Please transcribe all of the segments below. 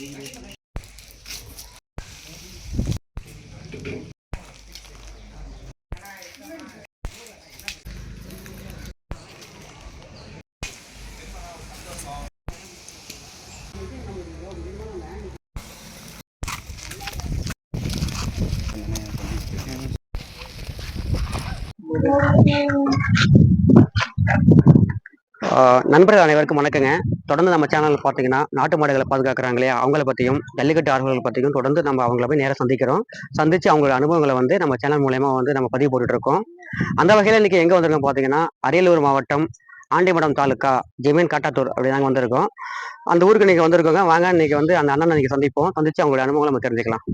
đi đi Thank you. நண்பர்கள் அனைவருக்கும் வணக்கங்க. தொடர்ந்து நம்ம சேனலில் பார்த்தீங்கன்னா நாட்டு மாடுகளை பாதுகாக்கிறாங்க இல்லையா அவங்கள பற்றியும் ஜல்லிக்கட்டு ஆர்வலர்கள் பற்றியும் தொடர்ந்து நம்ம அவங்கள போய் நேராக சந்திக்கிறோம். சந்தித்து அவங்களோட அனுபவங்களை வந்து நம்ம சேனல் மூலயமா வந்து நம்ம பதிவு போட்டுட்ருக்கோம். அந்த வகையில் இன்றைக்கி எங்கே வந்திருக்கோம் பார்த்தீங்கன்னா அரியலூர் மாவட்டம் ஆண்டிமடம் தாலுக்கா ஜெமீன் காட்டாத்தூர் அப்படி தாங்க வந்திருக்கோம். அந்த ஊருக்கு இன்றைக்கி வந்திருக்கோங்க. வாங்க இன்னைக்கு வந்து அந்த அண்ணனை இன்னைக்கு சந்திப்போம். சந்தித்து அவங்களோட அனுபவங்களை நம்ம தெரிஞ்சுக்கலாம்.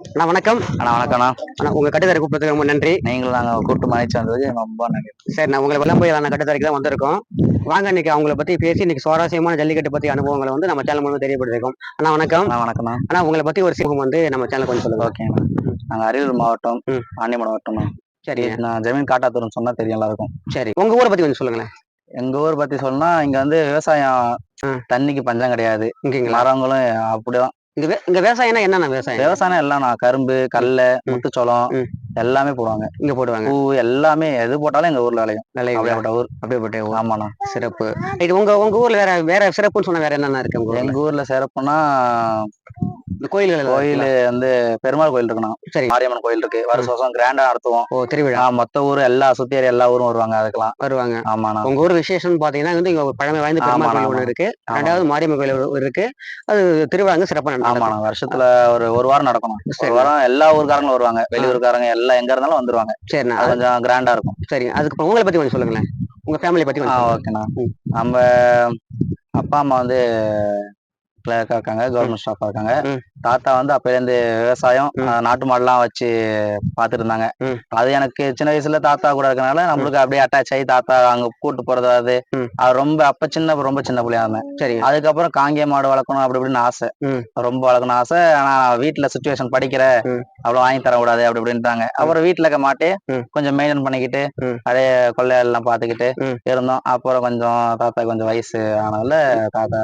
அண்ணா வணக்கம். அண்ணா வணக்கம்ண்ணா அண்ணா. உங்க கட்டுத்தரை கூப்பிட்டதுக்கு ரொம்ப நன்றி. நீங்களும் நாங்க கூட்டு மதிச்சு வந்ததுக்கு ரொம்ப நன்றி. சரி நான் உங்களை வெள்ளம் போய் அந்த கட்டுத்தரைக்கு தான் வந்திருக்கோம். வாங்க இன்னைக்கு அவங்கள பத்தி பேசி இன்னைக்கு சுவாரஸ்யமான ஜல்லிக்கட்டு பத்தி அனுபவங்களை வந்து நம்ம சேனல் மூலம் தெரியப்படுத்திருக்கோம். அண்ணா வணக்கம். அண்ணா வணக்கம்ண்ணா. ஆனா உங்களை பத்தி ஒரு சிவம் வந்து நம்ம சேனல் கொஞ்சம் சொல்லுங்க. ஓகேண்ணா நாங்க அரியலூர் மாவட்டம் ம். ஆண்டிமடம் மாவட்டம்ண்ணா. சரி. நான் ஜமீன் காட்டாத்தூர்னு சொன்னா தெரியும் எல்லாருக்கும் சரி. உங்க ஊரை பத்தி கொஞ்சம் சொல்லுங்களேன். எங்க ஊர் பத்தி சொல்லணும்னா இங்க வந்து விவசாயம். தண்ணிக்கு பஞ்சம் கிடையாது. மரங்களும் அப்படிதான். இங்க இங்க விவசாயம்னா என்னென்ன விவசாயம் விவசாயம் எல்லாம் கரும்பு கடல ம். முத்துச்சோளம் ம். எல்லாமே போடுவாங்க இங்க போடுவாங்க பூ எல்லாமே எது போட்டாலும் எங்க ஊர்ல விளையும் விளையும் அப்படியாப்பட்ட ஊர் அப்படிப்பட்ட ஊர். ஆமாண்ணா சிறப்பு இது உங்க உங்க ஊர்ல வேற வேற சிறப்புன்னு சொன்னா வேற என்னென்ன இருக்கு? எங்க ஊர்ல சிறப்புனா இந்த கோயில்கள் கோயில் வந்து பெருமாள் கோயில் இருக்குண்ணா. சரி. மாரியம்மன் கோயில் இருக்கு. வருஷம் வருஷம் கிராண்டா நடத்துவோம். ஓ திருவிழா. மொத்த ஊர் எல்லா சுத்தி ஏரியா எல்லா ஊரும் வருவாங்க அதுக்கெல்லாம். வருவாங்க. ஆமாண்ணா. உங்க ஊர் விசேஷம்னு பாத்தீங்கன்னா வந்து இங்க ஒரு பழமை வாய்ந்த பெருமாள் கோயில் ஆமா. இருக்கு. ஆமா. ரெண்டாவது மாரியம்மன் கோயில் இருக்கு. அது திருவிழாங்க சிறப்பா நடக்கும். வருஷத்துல ஒரு ஒரு வாரம் நடக்கணும். ஒரு வாரம் எல்லா ஊர்க்காரங்களும் வருவாங்க. வெளியூர்காரங்க எல்லாம் எங்க இருந்தாலும் வந்துருவாங்க. சரிண்ணா. கொஞ்சம் கிராண்டா இருக்கும். சரி. அதுக்கு உங்களை பத்தி கொஞ்சம் சொல்லுங்களேன். உங்க ஃபேமிலி பத்தி. ஓகேண்ணா. நம்ம அப்பா அம்மா வந்து கிளர்க்கா இருக்காங்க. கவர்மெண்ட் ஸ்டாஃபா இருக்காங்க. தாத்தா வந்து அப்பயிலேருந்து விவசாயம் நாட்டு மாடுலாம் வச்சு பார்த்துட்டு இருந்தாங்க. அது எனக்கு சின்ன வயசுல தாத்தா கூட இருக்கனால நம்மளுக்கு அப்படியே அட்டாச் ஆகி தாத்தா அங்க கூட்டு போறது அது. ரொம்ப அப்ப சின்ன ரொம்ப சின்ன பிள்ளையா இருந்தேன். சரிங்க அதுக்கப்புறம் காங்கேய மாடு வளர்க்கணும் அப்படி இப்படின்னு ஆசை. ரொம்ப வளர்க்கணும் ஆசை. ஆனா வீட்டுல சுச்சுவேஷன் படிக்கிற. அவ்வளவு வாங்கி தர கூடாது அப்படி இப்படின்ட்டாங்க. அப்புறம் வீட்டுல இருக்க மாட்டே. கொஞ்சம் மெயின்டைன் பண்ணிக்கிட்டு. அதே கொள்ளையெல்லாம் பாத்துக்கிட்டு. இருந்தோம். அப்புறம் கொஞ்சம் தாத்தா கொஞ்சம் வயசு ஆனதுல தாத்தா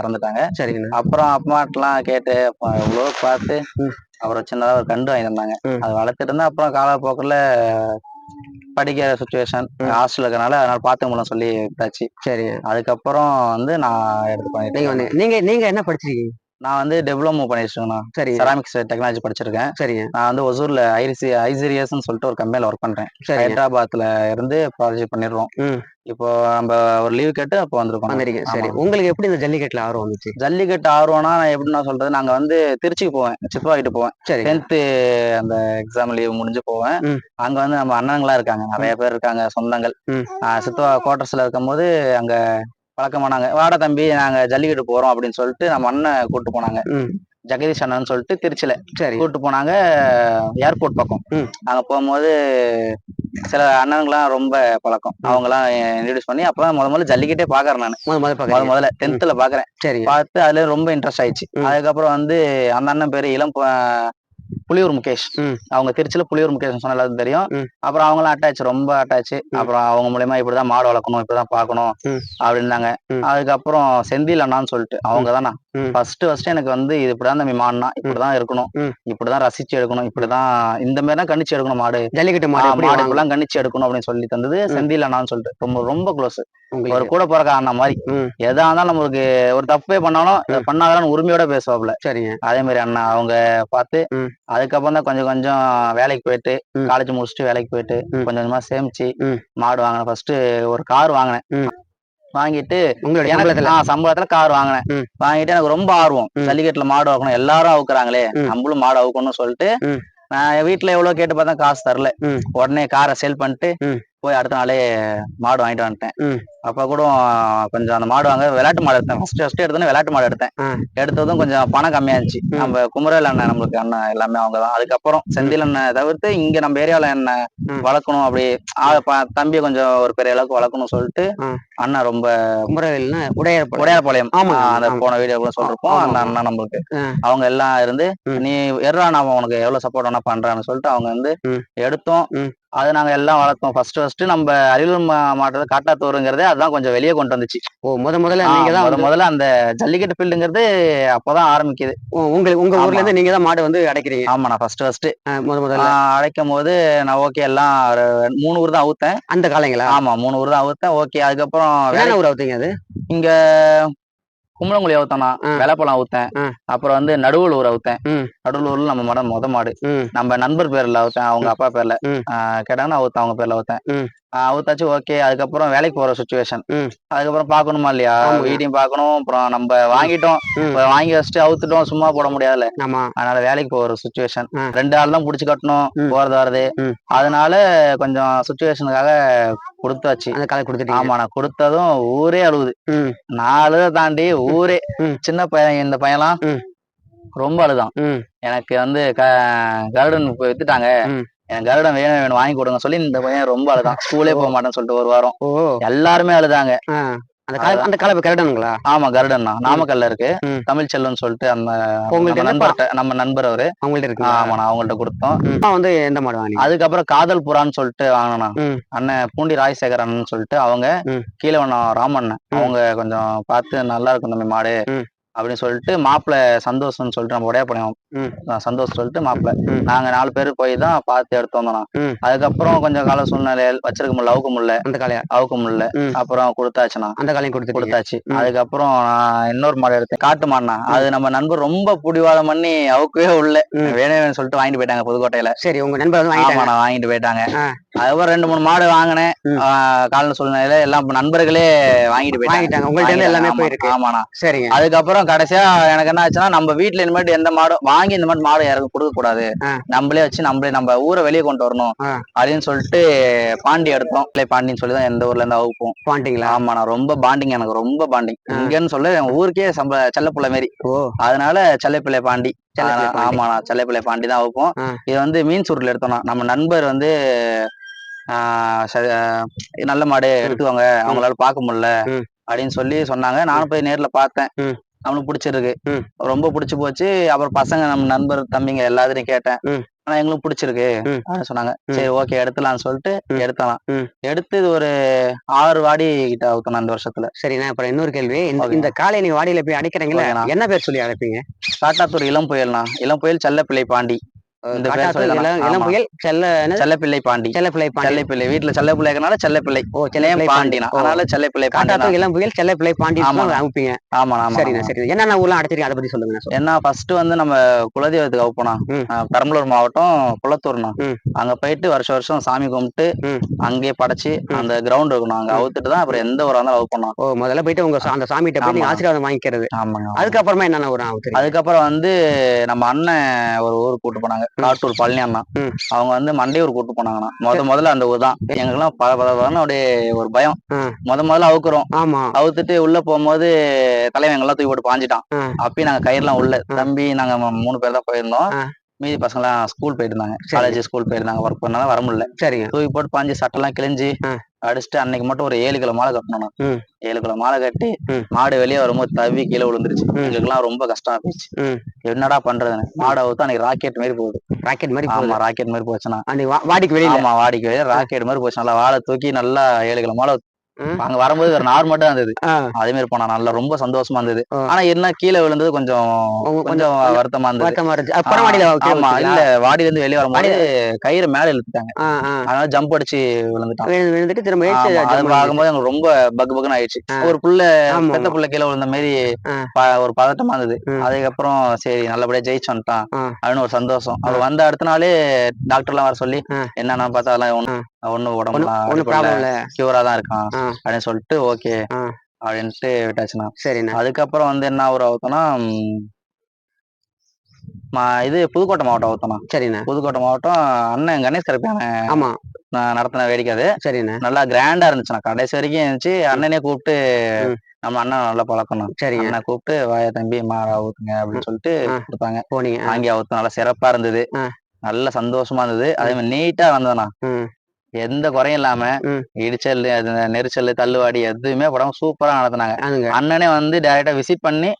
இறந்துட்டாங்க. சரிங்கண்ணா. அப்புறம் அம்மாட்டெல்லாம் கேட்டு அப்ப எவ்வளவோ பார்த்து. அப்புறம் சின்னதா ஒரு கண்டு வாங்கி தந்தாங்க ம். அது வளர்த்துட்டு இருந்தா அப்புறம் காலப்போக்கில் படிக்கிற சுச்சுவேஷன். ஹாஸ்டல் இருக்கனால அதனால பார்த்து மூலம் சொல்லி விட்டாச்சு சரிங்க அதுக்கப்புறம் வந்து நான் எடுத்து பண்ணிட்டு நீங்க இருக்கேன். வந்து நீங்க நீங்க என்ன படிச்சிருக்கீங்க நான் வந்து டெவலப்மெண்ட் பண்ணிட்டு இருக்கேன் சரிங்க செராமிக்ஸ் டெக்னாலஜி படிச்சிருக்கேன். சரிங்க நான் வந்து ஒசூர்ல ஐரிசி ஐசிரியஸ்னு சொல்லிட்டு ஒரு கம்பெனில ஒர்க் பண்றேன். சரிங்க ஹைதராபாத்ல இருந்து ப்ராஜெக்ட் பண்ணிடுறோம். இப்போ நம்ம ஒரு லீவ் கேட்டு அப்போ வந்திருக்கோம். வந்திருக்கீங்க சரி. உங்களுக்கு எப்படி இந்த ஜல்லிக்கட்டுல ஆர்வம் வந்துச்சு? ஜல்லிக்கட்டு ஆர்வம்னா நான் எப்படி நான் சொல்றது? நாங்க வந்து திருச்சிக்கு போவேன். கிட்ட போவேன். சரி. டென்த்து அந்த எக்ஸாம் லீவ் முடிஞ்சு போவேன். அங்க வந்து நம்ம அண்ணனுங்களா இருக்காங்க. நிறைய பேர் இருக்காங்க சொந்தங்கள். ம். ஆஹ் சித்வா குவார்டர்ஸ்ல இருக்கும்போது பழக்கமானாங்க வாடா தம்பி நாங்க ஜல்லிக்கட்டு போறோம் அப்படின்னு சொல்லிட்டு நம்ம அண்ணன் கூட்டு போனாங்க. ஜெகதீஷ் அண்ணன் சொல்லிட்டு திருச்சியில சரி. கூட்டு போனாங்க ஏர்போர்ட் பக்கம். அங்க போகும்போது சில அண்ணனுங்களாம் ரொம்ப பழக்கம். அவங்கலாம் இன்ட்ரடியூஸ் பண்ணி அப்பதான் முத முதல்ல ஜல்லிக்கட்டே பாக்குறேன் நான். முத முத முத பாக்குறீங்க முதல்ல டென்த்ல பாக்குறேன். சரிங்க பார்த்து அதுல ரொம்ப இன்ட்ரெஸ்ட் ஆயிடுச்சு. அதுக்கப்புறம் வந்து அந்த அண்ணன் பேரு இளம் ப- புலியூர் முகேஷ். அவங்க திருச்சியில புலியூர் முகேஷ் சொன்ன எல்லாருக்கும் தெரியும். அப்புறம் அவங்களாம் அட்டாச் ரொம்ப அட்டாச் அப்புறம் அவங்க மூலியமா இப்படிதான் மாடு வளர்க்கணும் இப்படிதான் பார்க்கணும் ம். அப்படின்னாங்க. அதுக்கப்புறம் செந்தில் அண்ணான்னு சொல்லிட்டு அவங்க தானா. ஃபர்ஸ்ட் ஃபர்ஸ்ட் எனக்கு வந்து இது இப்படிதான் தம்பி மாடுனா இப்படிதான் இருக்கணும். இப்படிதான் ரசிச்சு எடுக்கணும் இப்படிதான் இந்த மாதிரி தான் கணிச்சு எடுக்கணும் மாடு ஜல்லிக்கட்டு மாடு மாடு? இப்படிலாம் கணிச்சு எடுக்கணும் அப்படின்னு சொல்லி தந்தது செந்தில் அண்ணான்னு சொல்லிட்டு ரொம்ப ரொம்ப க்ளோஸ் ஒரு கூட பிறக்க அண்ணா மாதிரி. எதா இருந்தாலும் நம்மளுக்கு ஒரு தப்பே பண்ணாலும் இதை பண்ணாதான் உரிமையோட பேசுவாப்ல சரிங்க அதே மாதிரி அண்ணா அவங்க பார்த்து. அதுக்கப்புறம் தான் கொஞ்சம் கொஞ்சம் வேலைக்கு போயிட்டு. காலேஜ் முடிச்சுட்டு வேலைக்கு போயிட்டு. கொஞ்சம் கொஞ்சமா சேமிச்சு. மாடு வாங்கினேன் ஃபர்ஸ்ட் ஒரு கார் வாங்கினேன். வாங்கிட்டு உங்களுடைய சம்பளத்துல கார் வாங்கினேன். வாங்கிட்டு எனக்கு ரொம்ப ஆர்வம். ஜல்லிக்கட்டுல மாடு அவுக்கணும் எல்லாரும் அவுக்குறாங்களே. நம்மளும் மாடு அவுக்கணும்னு சொல்லிட்டு. நான் வீட்டுல எவ்வளவு கேட்டு பார்த்தா காசு தரல. உடனே காரை சேல் பண்ணிட்டு. போய் அடுத்த நாளே மாடு வாங்கிட்டு வந்துட்டேன். அப்ப கூட கொஞ்சம் அந்த மாடு வாங்க விளையாட்டு மாடு எடுத்தேன் ஃபர்ஸ்ட் ஃபர்ஸ்ட் எடுத்தோன்னே விளையாட்டு மாடு எடுத்தேன். எடுத்ததும் கொஞ்சம் பணம் கம்மியா இருந்துச்சு. நம்ம குமரவேல் அண்ணன் நம்மளுக்கு அண்ணன் எல்லாமே அவங்க தான் அதுக்கப்புறம் செந்தில் அண்ணன் தவிர்த்து இங்க நம்ம ஏரியால என்ன. வளர்க்கணும் அப்படி ஆ, ப- தம்பியை கொஞ்சம் ஒரு பெரிய அளவுக்கு வளர்க்கணும் சொல்லிட்டு. அண்ணன் ரொம்ப குமரவேல்னா உடையார். உடையார்பாளையம் ஆமா, அந்த. போன வீடியோ கூட சொல்லிருப்போம் அந்த. அண்ணன் நம்மளுக்கு. அவங்க எல்லாம் இருந்து. நீ எர்றா நான் உனக்கு எவ்வளவு சப்போர்ட் வேணா பண்றேன்னு சொல்லிட்டு அவங்க வந்து. எடுத்தோம். அது நாங்க எல்லாம் வளர்த்தோம். ஃபர்ஸ்ட் ஃபர்ஸ்ட் நம்ம அரியலூர் மாவட்டத்துல காட்டாத்தூருங்கிறதே அதான் கொஞ்சம் வெளியே கொண்டு வந்துச்சு. ஓ முத முதல்ல ஆ, நீங்க தான் முத முதல்ல அந்த ஜல்லிக்கட்டு ஃபீல்டுங்கிறது அப்பதான் ஆரம்பிக்குது. உங்களுக்கு உங்க ஊர்ல. இருந்து நீங்க தான் மாடு வந்து அடைக்கிறீங்க? ஆமா நான் ஃபர்ஸ்ட் ஃபர்ஸ்ட் முத முதல்ல. அடைக்கும் போது நான் ஓகே எல்லாம் மூணு ஊர் தான் அவுத்தேன். அந்த காலைங்களா? ஆமா மூணு ஊர் தான் அவுத்தேன். ஓகே அதுக்கப்புறம் என்னென்ன ஊர் அவுத்தீங்க அது? இங்க கும்பலங்குழி அவுத்தேன். வெள்ளப்பழம் அவுத்தேன். அப்புறம் வந்து நடுவலூர் அவுத்தேன். நடுவலூர்ல நம்ம மடம் மொத மாடு. நம்ம நண்பர் பேர்ல அவுத்தேன் அவங்க அப்பா பேர்ல. கேட்டாங்கன்னா அவுத்தேன் அவங்க பேர்ல அவுத்தேன். ம். ஆஹ் அவுத்தாச்சு ஓகே அதுக்கப்புறம் வேலைக்கு போற சுச்சுவேஷன். அதுக்கப்புறம் பார்க்கணுமா இல்லையா. வீட்டையும் பார்க்கணும். அப்புறம் நம்ம வாங்கிட்டோம். வாங்கி வச்சுட்டு அவுத்துட்டோம். சும்மா போட முடியாதுல்ல. அதனால வேலைக்கு போற சுச்சுவேஷன். ரெண்டு ஆள் தான் புடிச்சு கட்டணும். போறது வர்றது. அதனால கொஞ்சம் சுச்சுவேஷனுக்காக கொடுத்தாச்சு. ஆமா நான் கொடுத்ததும் ஊரே அழுவுது. ம். நாலு தாண்டி ஊரே. சின்ன பையன் இந்த பையன்லாம். ரொம்ப அழுதான். எனக்கு வந்து கருடன் இப்ப வித்துட்டாங்க. எனக்கு கருடன் வேணும் வேணும் வாங்கி கொடுங்க. சொல்லி இந்த பையன் ரொம்ப அழுதான். ஸ்கூலே போக மாட்டேன்னு சொல்லிட்டு ஒரு வாரம். எல்லாருமே அழுதாங்க. அந்த காலை அந்த காலை கரெக்டானுங்களா ஆமா கருடன் தான் நாமக்கல்ல இருக்கு. தமிழ் செல்வன் சொல்லிட்டு அந்த நண்பர்கிட்ட நம்ம நண்பர் அவரு. அவங்கள்ட்ட இருக்கு ஆமா நான் அவங்கள்ட்ட கொடுத்தோம். வந்து எந்த மாடு வாங்கினீங்க? அதுக்கப்புறம் காதல் புறான்னு சொல்லிட்டு வாங்கினா. அண்ணன் பூண்டி ராஜசேகர் அண்ணன் சொல்லிட்டு அவங்க. கீழே ராமண்ணன். அவங்க கொஞ்சம் பார்த்து நல்லா இருக்கும் தம்பி மாடு. அப்படின்னு சொல்லிட்டு மாப்பிள்ளை சந்தோஷம்னு சொல்லிட்டு நம்ம உடைய பணியம் ம். சந்தோஷ் சொல்லிட்டு மாப்பிள்ளை. நாங்க நாலு பேர் போய் தான் பார்த்து எடுத்து வந்தோம். அதுக்கப்புறம் கொஞ்சம் கால சூழ்நிலை வச்சிருக்க முடியல அவுக்க முடியல. அந்த காலையா அவுக்க முடியல. அப்புறம் கொடுத்தாச்சுண்ணா அந்த காலையும் கொடுத்துட்டீங்க. கொடுத்தாச்சு. அதுக்கப்புறம் நான் இன்னொரு மாடு எடுத்தேன். காட்டு மாடுனா அது நம்ம நண்பர் ரொம்ப புடிவாதம் பண்ணி அவுக்கவே உள்ள. வேணும் வேணும்னு சொல்லிட்டு வாங்கிட்டு போயிட்டாங்க புதுக்கோட்டையில. சரி உங்க நண்பர் வாங்கிட்டு போயிட்டாங்க. அதுக்கப்புறம் ரெண்டு மூணு மாடு வாங்கினேன். ம். கால சூழ்நிலையில எல்லாம் நண்பர்களே வாங்கிட்டு போயிட்டாங்க. உங்கள்ட்ட எல்லாமே போயிருக்கு. ஆமாண்ணா. சரிங்க. அதுக்கப்புறம் கடைசியா எனக்கு என்ன ஆச்சுன்னா நம்ம வீட்டுல இனிமேட்டு எந்த மாடும் வாங்கி இந்த மாதிரி மாடு யாருக்கும் கொடுக்க கூடாது. நம்மளே வச்சு நம்மளே நம்ம ஊரை வெளியே கொண்டு வரணும். அப்படின்னு சொல்லிட்டு பாண்டி எடுத்தோம். இல்லை பாண்டின்னு சொல்லி தான் எந்த ஊர்ல இருந்து அவுப்போம். வாங்கிட்டீங்களா ஆமா நான் ரொம்ப பாண்டிங் எனக்கு. ரொம்ப பாண்டிங். இங்கன்னு சொல்ல என் ஊருக்கே சம்ப செல்லப்புள்ள மாரி. ஓ. அதனால செல்லப்பிள்ளை பாண்டி. செல்லப்பிள்ளை ஆனா- பாண்டி. ஆமா நான் செல்லப்பிள்ளை பாண்டி தான் அவுப்போம். இது வந்து மீன் சுருள் எடுத்தோம்னா நம்ம நண்பர் வந்து நல்ல மாடு எடுத்துவாங்க அவங்களால பார்க்க முடியல. அப்படின்னு சொல்லி சொன்னாங்க. நானும் போய் நேர்ல பார்த்தேன். அவனுக்கு பிடிச்சிருக்கு. ரொம்ப பிடிச்சு போச்சு. அப்புறம் பசங்க நம்ம நண்பர் தம்பிங்க எல்லாத்தையும் கேட்டேன். ஆனா எங்களுக்கு பிடிச்சிருக்கு சொன்னாங்க. சரி ஓகே எடுத்துலாம்னு சொல்லிட்டு. எடுத்தலாம். எடுத்து இது ஒரு ஆறு வாடி கிட்ட அவுத்தோம் இந்த வருஷத்துல. சரிண்ணா அப்புறம் இன்னொரு கேள்வி. இந்த- காலை நீங்க வாடியில போய் அடைக்கிறீங்களா. என்ன பேர் சொல்லி அழைப்பீங்க? காட்டாத்தூர் இளம் புயல்னா இளம் புயல் செல்லப்பிள்ளை பாண்டி. புயல் செல்ல? செல்லப்பிள்ளை பாண்டி செல்லப்பிள்ளை செல்லைப்பிள்ளை வீட்டுல செல்லப்பிள்ளை இருக்கனால செல்லப்பிள்ளை ஓ பாண்டி பாண்டினா. அதனால செல்லப்பிள்ளை பாண்டி காட்டாத்தூர் இளம் புயல் செல்லப்பிள்ளை பாண்டி ஆமா. அனுப்பிங்க ஆமா ஆமா சரிண்ணா. சரி என்னென்ன ஊர்லாம் அடைச்சிருக்கீங்க அதை பத்தி சொல்லுங்க. ஏன்னா ஃபர்ஸ்ட் வந்து நம்ம குலதெய்வத்துக்கு அவுப்போனா. பெரம்பலூர் மாவட்டம் குளத்தூர்னா. அங்க போயிட்டு வருஷம் வருஷம் சாமி கும்பிட்டு. அங்கேயே படைச்சு. அந்த கிரவுண்ட் இருக்கணும் அங்க. அவுத்துட்டு தான் அப்புறம் எந்த ஊரா இருந்தாலும் அவுப்போம் ஓ முதல்ல போயிட்டு உங்க அந்த போய் நீங்க ஆமா. ஆசீர்வாதம் வாங்கிக்கிறது ஆமாங்க. அதுக்கப்புறமா என்னென்ன அவுத்துறீங்க அதுக்கப்புறம் வந்து நம்ம அண்ணன் ஒரு ஊர் கூட்டு போனாங்க காட்டூர் பழனி அண்ணா. அவங்க வந்து மண்டையூர் கூட்டு போனாங்கண்ணா. முத முதல்ல அந்த ஊர் தான் எங்களுக்குலாம் பல பல அப்படியே ஒரு பயம். முத முதல்ல அவுக்குறோம். அவுத்துட்டு உள்ள போகும்போது தலைவன் எங்கெல்லாம் தூக்கி போட்டு பாஞ்சிட்டான். அப்பயும் நாங்க கயிறுலாம் உள்ள. தம்பி நாங்க மூணு பேர் தான் போயிருந்தோம். மீதி பசங்கலாம் ஸ்கூல் சரி. காலேஜ் ஸ்கூல் போயிருந்தாங்க ஒர்க் பண்ணாலும் வர முடியல சரிங்க தூக்கி போட்டு பாஞ்சு சட்டெல்லாம் கிழிஞ்சு. அடிச்சுட்டு அன்னைக்கு மட்டும் ஒரு ஏழு கிலோ மாலை கட்டணும். ஏழு கிலோ மாலை கட்டி. மாடு வெளியே வரும்போது தவி கீழே விழுந்துருச்சு. எங்களுக்குலாம் ரொம்ப கஷ்டமா போயிடுச்சு. என்னடா பண்றதுன்னு மாடு அவுத்து அன்னைக்கு ராக்கெட் மாதிரி போகுது ராக்கெட் மாதிரி ஆமா. ராக்கெட் மாதிரி போச்சுன்னா அன்னைக்கு வாடிக்கு வெளியில ஆமா வாடிக்கு வெளியே ராக்கெட் மாதிரி போச்சு நல்லா வாழை தூக்கி நல்லா ஏழு கிலோ மாலை. அங்க வரும்போது ஒரு நார் மட்டும் இருந்தது. அதே மாதிரி போனா நல்லா ரொம்ப சந்தோஷமா இருந்தது. ஆனா என்ன கீழே விழுந்தது கொஞ்சம் கொஞ்சம் வருத்தமா இருந்தது. வருத்தமா இருந்துச்சு. அப்புறம் வாடியில ஆமா. இல்ல வாடியில இருந்து வெளியே வரும்போது கயிறு மேல இழுத்துட்டாங்க. அதனால ஜம்ப் அடிச்சு விழுந்துட்டான். விழுந்து- விழுந்துட்டு திரும்ப அது பார்க்கும்போது எனக்கு ரொம்ப பக் பக்குன்னு ஆயிடுச்சு. ஒரு புள்ள பெத்த. புள்ள கீழே விழுந்த மாதிரி ஒரு பதட்டமா இருந்தது. அதுக்கப்புறம் சரி நல்லபடியா ஜெயிச்சு வந்துட்டான். அப்படின்னு ஒரு சந்தோஷம். அது வந்த அடுத்த நாளே டாக்டர் எல்லாம் வர சொல்லி. என்னன்னா பார்த்தா அதெல்லாம் ஒண்ணும் உடம்புலாம் ஒண்ணும் ப்ராப்ளம் இல்ல. கியூரா தான் இருக்கான். அப்படின்னு சொல்லிட்டு ஓகே. அப்படின்ட்டு விட்டாச்சுண்ணா. சரிண்ணா. அதுக்கப்புறம் வந்து என்ன ம், மா- இது புதுக்கோட்டை மாவட்டம் அவுத்தோம்னா சரிண்ணா. புதுக்கோட்டை மாவட்டம் அண்ணன் கணேஷ் கருப்பியான ஆமா. நடத்தின வேடிக்கை அது. சரிண்ணா. நல்லா கிராண்டா இருந்துச்சுண்ணா. கடைசி வரைக்கும் இருந்துச்சு. அண்ணனே கூப்பிட்டு. நம்ம அண்ணன் நல்லா பழக்கணும் சரிங்க. அண்ணன் கூப்பிட்டு வாய தம்பி மாறா ஊத்துங்க அப்படின்னு சொல்லிட்டு. கொடுத்தாங்க. போனீங்க. வாங்கி அவுத்து நல்லா சிறப்பா இருந்தது. நல்ல சந்தோஷமா இருந்தது. அதே மாதிரி நீட்டா வந்ததுண்ணா. எந்த குறையும் இல்லாம. இடிச்சல் அது நெரிச்சல் தள்ளுவாடி எதுவுமே படம் சூப்பரா நடத்துனாங்க அண்ணனே வந்து டைரக்டா விசிட் பண்ணி.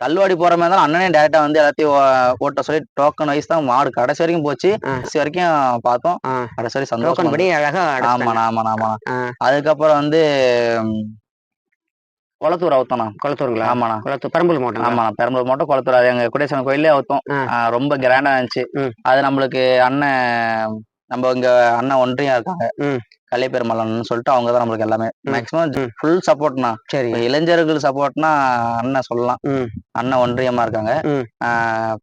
தள்ளுவாடி போற மாதிரி இருந்தாலும் அண்ணனே டேரக்டா வந்து எல்லாத்தையும் ஓட்ட சொல்லி டோக்கன் வைஸ் தான் மாடு கடைசி வரைக்கும் போச்சு. கடைசி வரைக்கும் பார்த்தோம். கடைசி வரைக்கும் சந்தோஷம் படி அழகா. ஆமாண்ணா ஆமாண்ணா ஆமாண்ணா. அதுக்கப்புறம் வந்து குளத்தூர் அவுத்தோண்ணா குளத்தூருங்களா ஆமாண்ணா குளத்தூர் பெரம்பலூர் மாவட்டம் ஆமாண்ணா பெரம்பலூர் மட்டும் குளத்தூர் அது எங்க குடேசன் கோயிலே அவுத்தோம் ரொம்ப கிராண்டா இருந்துச்சு. அது நம்மளுக்கு அண்ணன் நம்ம இங்க அண்ணன் ஒன்றியம் இருக்காங்க. ம். கலைப்பெருமலன்னு சொல்லிட்டு அவங்க தான் நம்மளுக்கு எல்லாமே. மேக்ஸிமம். ஃபுல் சப்போர்ட்னா சரிங்க இளைஞர்கள் சப்போர்ட்னா அண்ணன் சொல்லலாம். அண்ணன் ஒன்றியமா இருக்காங்க. ம்.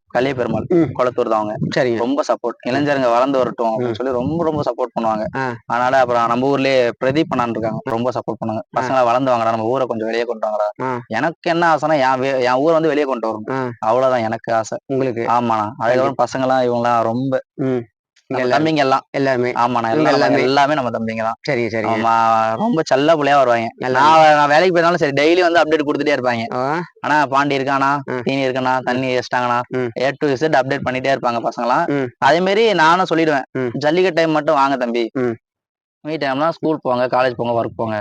கலிய பெருமாள். குளத்தூர் தான் அவங்க. சரிங்க ரொம்ப சப்போர்ட் இளைஞருங்க வளர்ந்து வரட்டும். அப்படின்னு சொல்லி ரொம்ப ரொம்ப சப்போர்ட் பண்ணுவாங்க. அதனால அப்புறம் நம்ம ஊர்லயே பிரதீப் பண்ணான்னு இருக்காங்க. ரொம்ப சப்போர்ட் பண்ணுவாங்க. பசங்களை வளர்ந்து வாங்கடா நம்ம ஊரை கொஞ்சம் வெளியே கொண்டு வாங்கடா. எனக்கு என்ன ஆசைனா என் என் ஊரை வந்து வெளியே கொண்டு வரணும். அவ்வளவுதான் எனக்கு ஆசை. உங்களுக்கு? ஆமாண்ணா. அதுக்கப்புறம் பசங்க எல்லாம் இவங்கலாம் ரொம்ப தம்பிங்க எல்லாம். எல்லாருமே இவங்க எல்லாம் நம்ம தம்பிங்க தான். சரிங்க ஆமா ரொம்ப செல்ல புள்ளையா வருவாங்க. நான் வேலைக்கு போயிருந்தாலும் சரி டெய்லி வந்து அப்டேட் கொடுத்துட்டே இருப்பாங்க. ஆனா பாண்டி இருக்கானா. தீனி இருக்கானா? தண்ணி வச்சிட்டாங்கண்ணா. ஏ டு Z அப்டேட் பண்ணிட்டே இருப்பாங்க பசங்களாம். அதே மாதிரி நானும் சொல்லிடுவேன். ஜல்லிக்கட்டு டைம் மட்டும் வாங்க தம்பி. ம். டைம்லாம் ஸ்கூல் போங்க காலேஜ் போங்க ஒர்க் போங்க.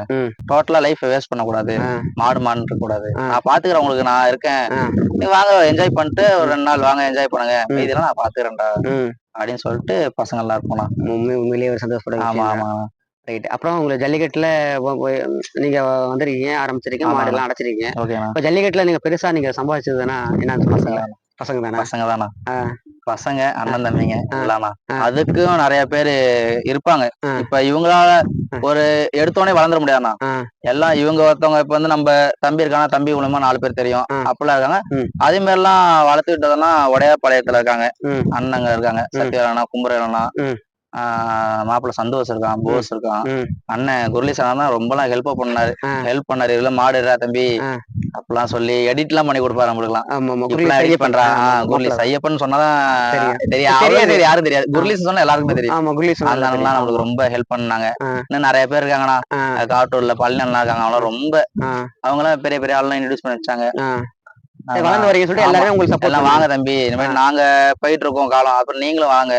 டோட்டலா லைஃப் வேஸ்ட் பண்ணக்கூடாது. மாடு மாடு இருக்க கூடாது. நான் பாத்துக்கிறேன் உங்களுக்கு நான் இருக்கேன். நீங்க வாங்க என்ஜாய் பண்ணிட்டு ஒரு ரெண்டு நாள் வாங்க என்ஜாய் பண்ணுங்க. ம். மீதியெல்லாம் நான் பாத்துக்கிறேன்டா. அப்படின்னு சொல்லிட்டு பசங்க எல்லாம் இருப்போம்ண்ணா உண்மை உண்மையிலேயே ஒரு சந்தோஷப்பட ஆமா ஆமா. ரைட் அப்புறம் உங்களுக்கு ஜல்லிக்கட்டுல நீங்க வந்துருக்கீங்க ஆரம்பிச்சிருக்கீங்க ஆமா. மாடெல்லாம் அடைச்சிருக்கீங்க. இப்போ ஜல்லிக்கட்டுல நீங்க பெருசா நீங்க சம்பாதிச்சதுன்னா என்னன்னு பசங்க சொல்லுங்க பசங்க தானே? பசங்க தானா. பசங்க அண்ணன் தம்பிங்க ஆ. அதுக்கும் நிறைய பேர் இருப்பாங்க. இப்ப இவங்களால. ஒரு எடுத்தோடனே வளர்ந்துட முடியாதுண்ணா. எல்லாம் இவங்க ஒருத்தவங்க இப்ப வந்து நம்ம தம்பி இருக்காங்க தம்பி மூலமா நாலு பேர் தெரியும். அப்படிலாம் இருக்காங்க. அதே மாதிரி எல்லாம் வளர்த்துக்கிட்டதெல்லாம் உடைய பாளையத்துல இருக்காங்க. அண்ணங்க இருக்காங்க சத்யரானா கும்பரேனா ம். மாப்பிள்ள சந்தோஷ் இருக்கான் போஸ் இருக்கான். அண்ணன் குருலிசனா ரொம்பலாம் ஹெல்ப் பண்ணாரு. ஹெல்ப் பண்ணாரு. இதுல மாடுறா தம்பி. ஆ. அப்படிலாம் சொல்லி எடிட் எல்லாம் பண்ணி கொடுப்பாரு edit ஐயப்பன். பண்றான். மாப்பிள்ளை. ஐயப்பன் சொன்னாதான் தெரியும். யாரும் தெரியாது. குருலிஸ் சொன்னா எல்லாருக்குமே தெரியும். ஆமா நம்மளுக்கு ரொம்ப ஹெல்ப் பண்ணாங்க. இன்னும் நிறைய பேர் இருக்காங்கண்ணா. காட்டூர்ல பழனிலாம் இருக்காங்க. அவங்களாம் ரொம்ப அவங்க எல்லாம் பெரிய பெரிய ஆள்லாம் இன்ட்ரடியூஸ் பண்ணி வச்சாங்க. சரி, வளர்ந்து வரீங்க சொல்லிட்டு. எல்லாருமே உங்களுக்கு எல்லாம் வாங்க தம்பி. இந்த மாதிரி நாங்க போயிட்டு இருக்கோம் காலம். அப்புறம் நீங்களும் வாங்க.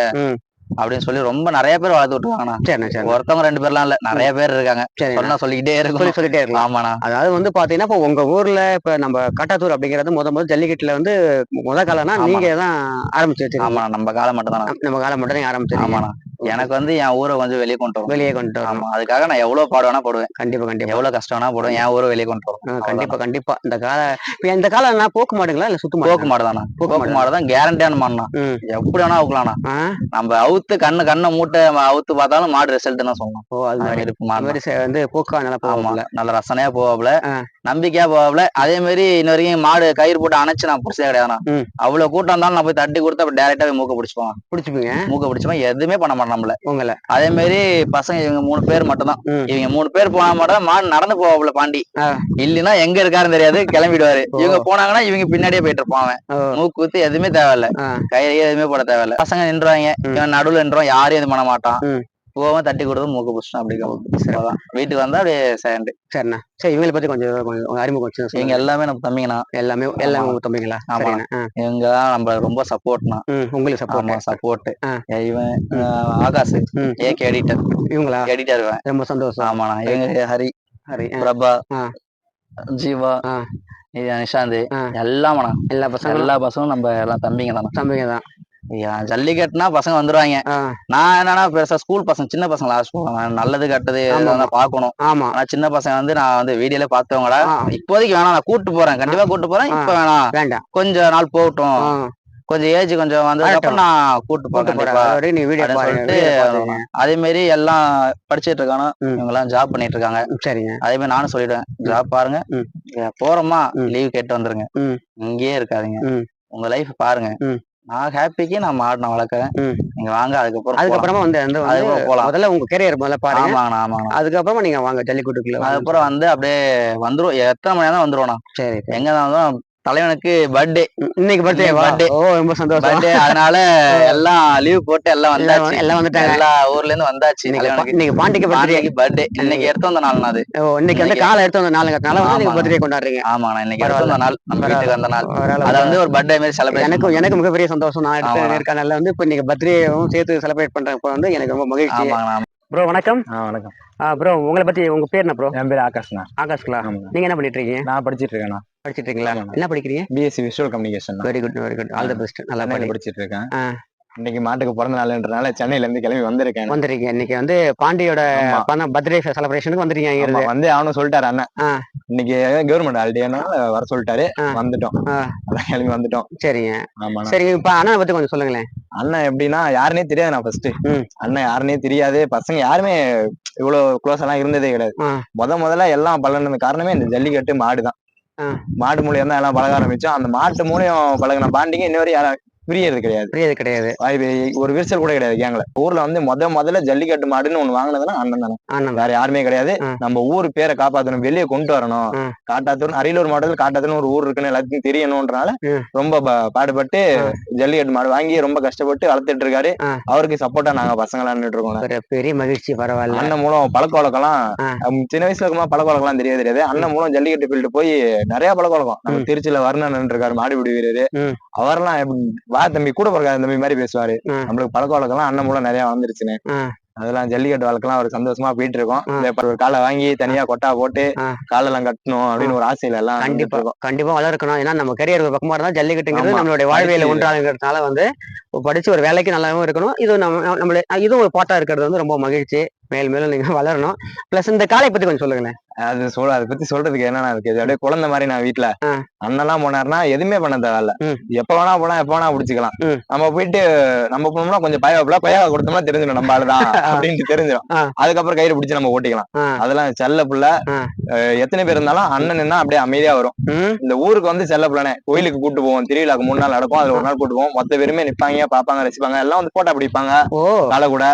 அப்படின்னு சொல்லி ரொம்ப நிறைய பேர் வளர்த்து விட்டுருக்காங்கண்ணா. சரிண்ணா ஒருத்தவங்க ரெண்டு பேர்லாம் இல்ல நிறைய பேர் இருக்காங்க. சரிண்ணா சொன்னா சொல்லிக்கிட்டே சொல்லி இருக்கும் சொல்லிட்டே இருக்கலாம் ஆமாண்ணா. அதாவது வந்து பாத்தீங்கன்னா இப்போ உங்க ஊர்ல இப்ப நம்ம காட்டாத்தூர் அப்படிங்கிறது முத முத ஜல்லிக்கட்டுல வந்து முத காலம்னா ஆமா. நீங்க தான் ஆரம்பிச்சு வச்சிருக்கீங்க. ஆமாண்ணா நம்ம காலம் மட்டும் தானே நம்ம- காலம் மட்டும் நீங்க ஆரம்பிச்சிருக்கீங்க ஆமாண்ணா. எனக்கு வந்து என் ஊரை கொஞ்சம் வெளியே கொண்டு வரணும். வெளியே கொண்டு வரணும். ஆமா அதுக்காக நான் எவ்வளவு பாடு வேணா போடுவேன். கண்டிப்பா கண்டிப்பா. எவ்வளவு கஷ்டம் வேணா போடுவேன். என் ஊரை வெளியே கொண்டு வரணும். ஆ, கண்டிப்பா கண்டிப்பா. இந்த கால இப்ப இந்த காலம் என்ன போக்கு மாடுங்களா இல்ல சுத்து போக்கு மாடு தானா போக்கு மாடு. தான் கேரண்டியான மாடுனா. எப்படி வேணா அவுக்கலாம்ண்ணா ஆ? நம்ம அவுத்து கண்ணு கண்ணை மூட்டை அவுத்து பார்த்தாலும் மாடு ரிசல்ட் தான் சொல்லணும். ஓ அது மாதிரி. அது மாடு வந்து போக்கா நல்லா போகல நல்ல ரசனையா போவாப்ல. நம்பிக்கையா போவாப்ல. அதே மாதிரி இன்ன வரைக்கும் மாடு கயிறு போட்டு அணைச்சு நான் பிடிச்சதே கிடையாதுண்ணா. அவ்வளவு கூட்டம் இருந்தாலும் நான் போய் தட்டி கொடுத்து அப்படி டேரக்டா போய் மூக்க பிடிச்சுப்போம் பிடிச்சிப்பீங்க? மூக்க பிடிச்சப்ப எதுவுமே பண்ண மாட்டோம் நம்மள. உங்களை. அதே மாதிரி பசங்க இவங்க மூணு பேர் மட்டும் தான் ம். இவங்க மூணு பேர் போனா மட்டும் மாடு நடந்து போவாப்ல பாண்டி. இல்லைன்னா எங்க இருக்காருன்னு தெரியாது. கிளம்பிடுவாரு. இவங்க போனாங்கன்னா இவங்க பின்னாடியே போயிட்டு ஓ, மூக்கு குத்து எதுவுமே தேவையில்ல. கயிறு எதுவுமே போட தேவையில்ல. பசங்க நின்றுவாங்க. இவன் நடுவுல நின்றுவான். யாரையும் இது பண்ண மாட்டான். ம். போவன் தட்டி கொடுத்து மூக்கு பிடிச்சிட்டான் அப்படி சரி. அவ்வளவுதான். வீட்டுக்கு வந்தா அப்படியே சேண்டு சரிண்ணா. சரி இவங்களை பத்தி கொஞ்சம் கொஞ்சம் உங்க அறிமுகம் வச்சு இவங்க எல்லாமே நம்ம தம்பிங்கண்ணா. எல்லாமே எல்லாமே உங்க தம்பிங்களா? ஆமா. சரிண்ணா. ஆ, இவங்க தான் நம்ம ரொம்ப சப்போர்ட்னா உங்களுக்கு சப்போர்ட் சப்போர்ட். இவன் ஆகாஷ். ஏகே எடிட்டர் இவங்களா? எடிட்டர் ரொம்ப சந்தோஷம். ஆமாண்ணா. இவங்க ஹரி ஆ, பிரபா. ஜீவா நிஷாந்த். எல்லாமண்ணா. எல்லா பசங்களும்? எல்லா பசங்களும் நம்ம எல்லாம் தம்பிங்க தானே தம்பிங்க தான் ஜல்லிக்கட்டுனா பசங்க வந்துருவாங்க. நான் என்னன்னா பெருசா ஸ்கூல் பசங்க சின்ன பசங்க. லாஸ்ட் நல்லது கெட்டது பார்க்கணும். ஆமா. ஆனா சின்ன பசங்க வந்து நான் வந்து வீடியோல பார்த்தவங்களா ஆ, இப்போதைக்கு வேணாம் நான் கூட்டு போறேன். கண்டிப்பா கூட்டு போறேன். இப்ப வேணாம். வேண்டாம். கொஞ்ச நாள் போகட்டும். கொஞ்சம் ஏஜ் கொஞ்சம் வந்ததுக்கு நான் கூட்டு போறேன் நீ வீடியோ சொல்லிட்டு அதே மாதிரி எல்லாம் படிச்சிட்டு இருக்காங்க ம். இவங்க எல்லாம் ஜாப் பண்ணிட்டு இருக்காங்க. சரிங்க. அதே மாதிரி நானும் சொல்லிடுவேன். ஜாப் பாருங்க. போறோமா. லீவ் கேட்டு வந்துருங்க. இங்கேயே இருக்காதீங்க. உங்க லைஃப் பாருங்க. நான் ஹாப்பிக்கு நான் மாடு நான் வளர்க்குறேன் ம். நீங்க வாங்க அதுக்கப்புறம். அதுக்கப்புறமா வந்து அந்த போலாம் முதல்ல உங்க கெரியர் முதல்ல பாருங்க ஆமாங்கண்ணா ஆமாங்கண்ணா அதுக்கப்புறமா நீங்க வாங்க ஜல்லிக்கட்டுக்குள்ள. அதுக்கப்புறம் வந்து அப்படியே வந்துரும் எத்தனை மணி நேரம் வந்துருவோண்ணா சரி சரி. எங்க தான் தலைவனுக்கு பர்த்டே இன்னைக்கு பர்த்டே birthday. ஓ ரொம்ப சந்தோஷம். பர்த்டே அதனால எல்லாம் லீவ் போட்டு எல்லாம் வந்தாச்சு. எல்லாம் வந்துட்டாங்க. எல்லா ஊர்ல இருந்து வந்தாச்சு இன்னைக்கு பாண்டிக்கு பர்த்டே பர்த்டே இன்னைக்கு எடுத்து வந்த நாள் அது. ஓ இன்னைக்கு வந்து காலை எடுத்து வந்த நாளுங்கிறதுனால வந்து நீங்க ஆமா. பர்த்டே கொண்டாடுறீங்க. ஆமாண்ணா இன்னைக்கு எடுத்து வந்த நாள். நம்ம. வீட்டுக்கு வந்த நாள். அத வந்து ஒரு பர்த்டே மாதிரி செலிப்ரேட் எனக்கு எனக்கு மிகப்பெரிய சந்தோஷம். நான் எடுத்த. நேர்காணல்ல வந்து இப்போ நீங்க பர்த்டேவும் சேர்த்து செலிப்ரேட் பண்றப்ப வந்து எனக்கு ரொம்ப மகிழ்ச்சி. ப்ரோ வணக்கம். வணக்கம். ப்ரோ உங்களை பத்தி உங்க பேர் என்ன ப்ரோ என் பேர் ஆகாஷ்ண்ணா ஆகாஷ்களா நீங்க என்ன பண்ணிட்டு இருக்கீங்க நான் படிச்சிட்டு இருக்கேண்ணா படிச்சிட்டு இருக்கீங்களா. என்ன படிக்கிறீங்க? BSc visual communication very good very good all the best நல்லா படிச்சிட்டு இருக்கேன். இன்னைக்கு மாட்டுக்கு பிறந்த நாளுன்றனால சென்னையில இருந்து கிளம்பி வந்திருக்கேன் வந்துருக்கீங்க. இன்னைக்கு வந்து பாண்டியோட ஆமா. பர்த்டே செலிப்ரேஷனுக்கு வந்துருக்கீங்க ஆமா, வந்து அவனும் சொல்லிட்டாரு அண்ணன். இன்னைக்கு கவர்மெண்ட் ஹாலிடேனால வர சொல்லிட்டாரு. வந்துட்டோம். கிளம்பி வந்துட்டோம். சரிங்க. ஆமாண்ணா. சரி இப்ப அண்ணனை பத்தி கொஞ்சம் சொல்லுங்களேன். அண்ணன் எப்படின்னா யாருனே தெரியாது நான் ஃபர்ஸ்ட். அண்ணன் யாருனே தெரியாது. பசங்க யாருமே இவ்வளவு க்ளோஸ் எல்லாம் இருந்ததே கிடையாது. முத முதல்ல எல்லாம் பழகினது காரணமே இந்த ஜல்லிக்கட்டு மாடு தான். மாடு மூலியம் தான் எல்லாம் பழக ஆரம்பிச்சோம். அந்த மாட்டு மூலியம் பழகின பாண்டிங்க இன்ன வரையும் யாரும் பிரியறது கிடையாது. புரியாது கிடையாது. ஒரு விரிசல் கூட கிடையாது கேங்ல ஊர்ல வந்து முத முதல்ல ஜல்லிக்கட்டு மாடுன்னு ஒண்ணு வாங்கினதுன்னா அண்ணன் தானே. அண்ணன் வேற யாருமே கிடையாது. நம்ம ஊர் பேரை காப்பாத்தணும் வெளியே கொண்டு வரணும். காட்டாத்தூர் அரியலூர் மாவட்டத்தில் காட்டாத்தூர்னு ஒரு ஊர் இருக்குன்னு எல்லாத்துக்கும் தெரியணும்ன்றனால. ரொம்ப பாடுபட்டு. ஜல்லிக்கட்டு மாடு வாங்கி ரொம்ப கஷ்டப்பட்டு வளர்த்துட்டு இருக்காரு. அவருக்கு சப்போர்ட்டா நாங்க பசங்களா நின்னுட்டு இருக்கோம். பெரிய மகிழ்ச்சி பரவாயில்ல. அண்ணன் மூலம் பழக்க வழக்கம்லாம் சின்ன வயசுல இருக்கும்போது பழக்க வழக்கம்லாம் தெரியாது தெரியாது. அண்ணன் மூலம் ஜல்லிக்கட்டு ஃபீல்டு போய் நிறைய பழக்க வழக்கம். நம்ம. திருச்சியில வர்ணன் இருக்காரு மாடுபிடி வீரரு. அவரெல்லாம் வா தம்பி கூட பிறக்காத தம்பி மாதிரி பேசுவாரு. நம்மளுக்கு பழக்க வழக்கம்லாம் அண்ணன் மூலம் நிறைய வந்துருச்சுன்னு ஆ. அதெல்லாம் ஜல்லிக்கட்டு வழக்கெல்லாம் ஒரு சந்தோஷமா போயிட்டு இருக்கோம் ஆ. ஒரு காலை வாங்கி தனியா கொட்டா போட்டு ஆ. காலெல்லாம் கட்டணும் அப்படின்னு ஒரு ஆசையில எல்லாம் கண்டிப்பா. கண்டிப்பா வளர்க்கணும் ஏன்னா நம்ம கரியர் ஒரு பக்கமா இருந்தா ஜல்லிக்கட்டுங்கிறது. நம்மளுடைய வாழ்வியல ஒன்றாங்கிறதுனால வந்து படிச்சு ஒரு வேலைக்கு நல்லாவும் இருக்கணும் இது நம்ம நம்மள இதுவும் ஒரு பாட்டா இருக்கிறது வந்து ரொம்ப மகிழ்ச்சி மேல் மேலும் நீங்க வளரணும் பிளஸ் இந்த காலை பத்தி கொஞ்சம் சொல்லுங்களேன் அது சொல்ல அதை பத்தி சொல்றதுக்கு என்னன்னா இருக்கு? இது அப்படியே குழந்தை மாதிரி நான் வீட்டுல. அண்ணெல்லாம் போனாருன்னா எதுவுமே பண்ண தேவையில்ல. எப்ப வேணா போனா எப்ப வேணா பிடிச்சிக்கலாம். நம்ம போயிட்டு நம்ம போனோம்னா கொஞ்சம் பயப்படல பையா கொடுத்தோம்னா தெரிஞ்சிடும். நம்ம ஆளுதான் அப்படின்ட்டு தெரிஞ்சிடும். அதுக்கப்புறம் கயிறு பிடிச்சு நம்ம ஓட்டிக்கலாம். அதெல்லாம் செல்ல புள்ள. எத்தனை பேர் இருந்தாலும் அண்ணன் நின்னா அப்படியே அமைதியா வரும். இந்த ஊருக்கு வந்து செல்ல புள்ளனே கோயிலுக்கு கூட்டு போவோம். திருவிழாக்கு மூணு நாள் நடக்கும். அதுல ஒரு நாள் கூட்டு போவோம். மொத்த பேருமே நிப்பாங்க பாப்பாங்க ரசிப்பாங்க. எல்லாம் வந்து போட்டோ பிடிப்பாங்க. காலை கூட.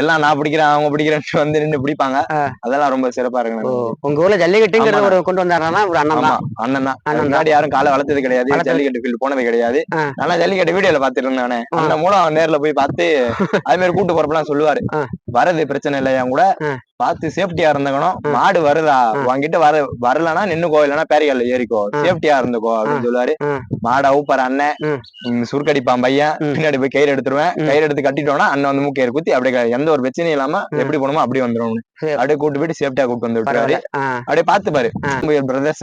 எல்லாம் நான் பிடிக்கிறேன் அவங்க பிடிக்கிறேன்னு வந்து நின்று பிடிப்பாங்க. அதெல்லாம் ரொம்ப சிறப்பா இருக்கு. உங்க ஊர்ல ஜல்லிக்கட்டுங்கிறது. ஒரு கொண்டு வந்தாருன்னா ஒரு அண்ணன் தான் அண்ணன் தான். முன்னாடி யாரும் காலை வளர்த்தது கிடையாது ஜல்லிக்கட்டு ஃபீல்டு போனது கிடையாது. ஆனா ஜல்லிக்கட்டு வீடியோல பாத்துட்டு இருந்தானே. அந்த மூலம் நேர்ல போய் பார்த்து அது மாதிரி கூட்டு போறப்பெல்லாம் சொல்லுவாரு. வரது பிரச்சனை இல்லை என் கூட. பார்த்து சேஃப்டியா இருந்துக்கணும். மாடு வருதா ஆ. உன்கிட்ட வர வரலன்னா நின்னுக்கோ இல்லைன்னா பேரிகல்ல ஏறிக்கோ. சேஃப்டியா இருந்துக்கோ அப்படின்னு சொல்லுவாரு. மாடை அவுப்பாரு அண்ணன் சுருக்கடிப்பான் பையன். பின்னாடி போய் கயிறு எடுத்துருவேன். கயிறு எடுத்து கட்டிட்டோம்னா அண்ணன் வந்து மூக்கையர் குத்தி அப்படியே எந்த ஒரு பிரச்சனையும் இல்லாம. எப்படி போகணுமோ அப்படி வந்துடும். அப்படியே கூட்டு போயிட்டு சேஃப்டியா கூட்டு வந்து விட்டுருவாரு. அப்படியே பாத்துப்பாரு. பிரதர்ஸ்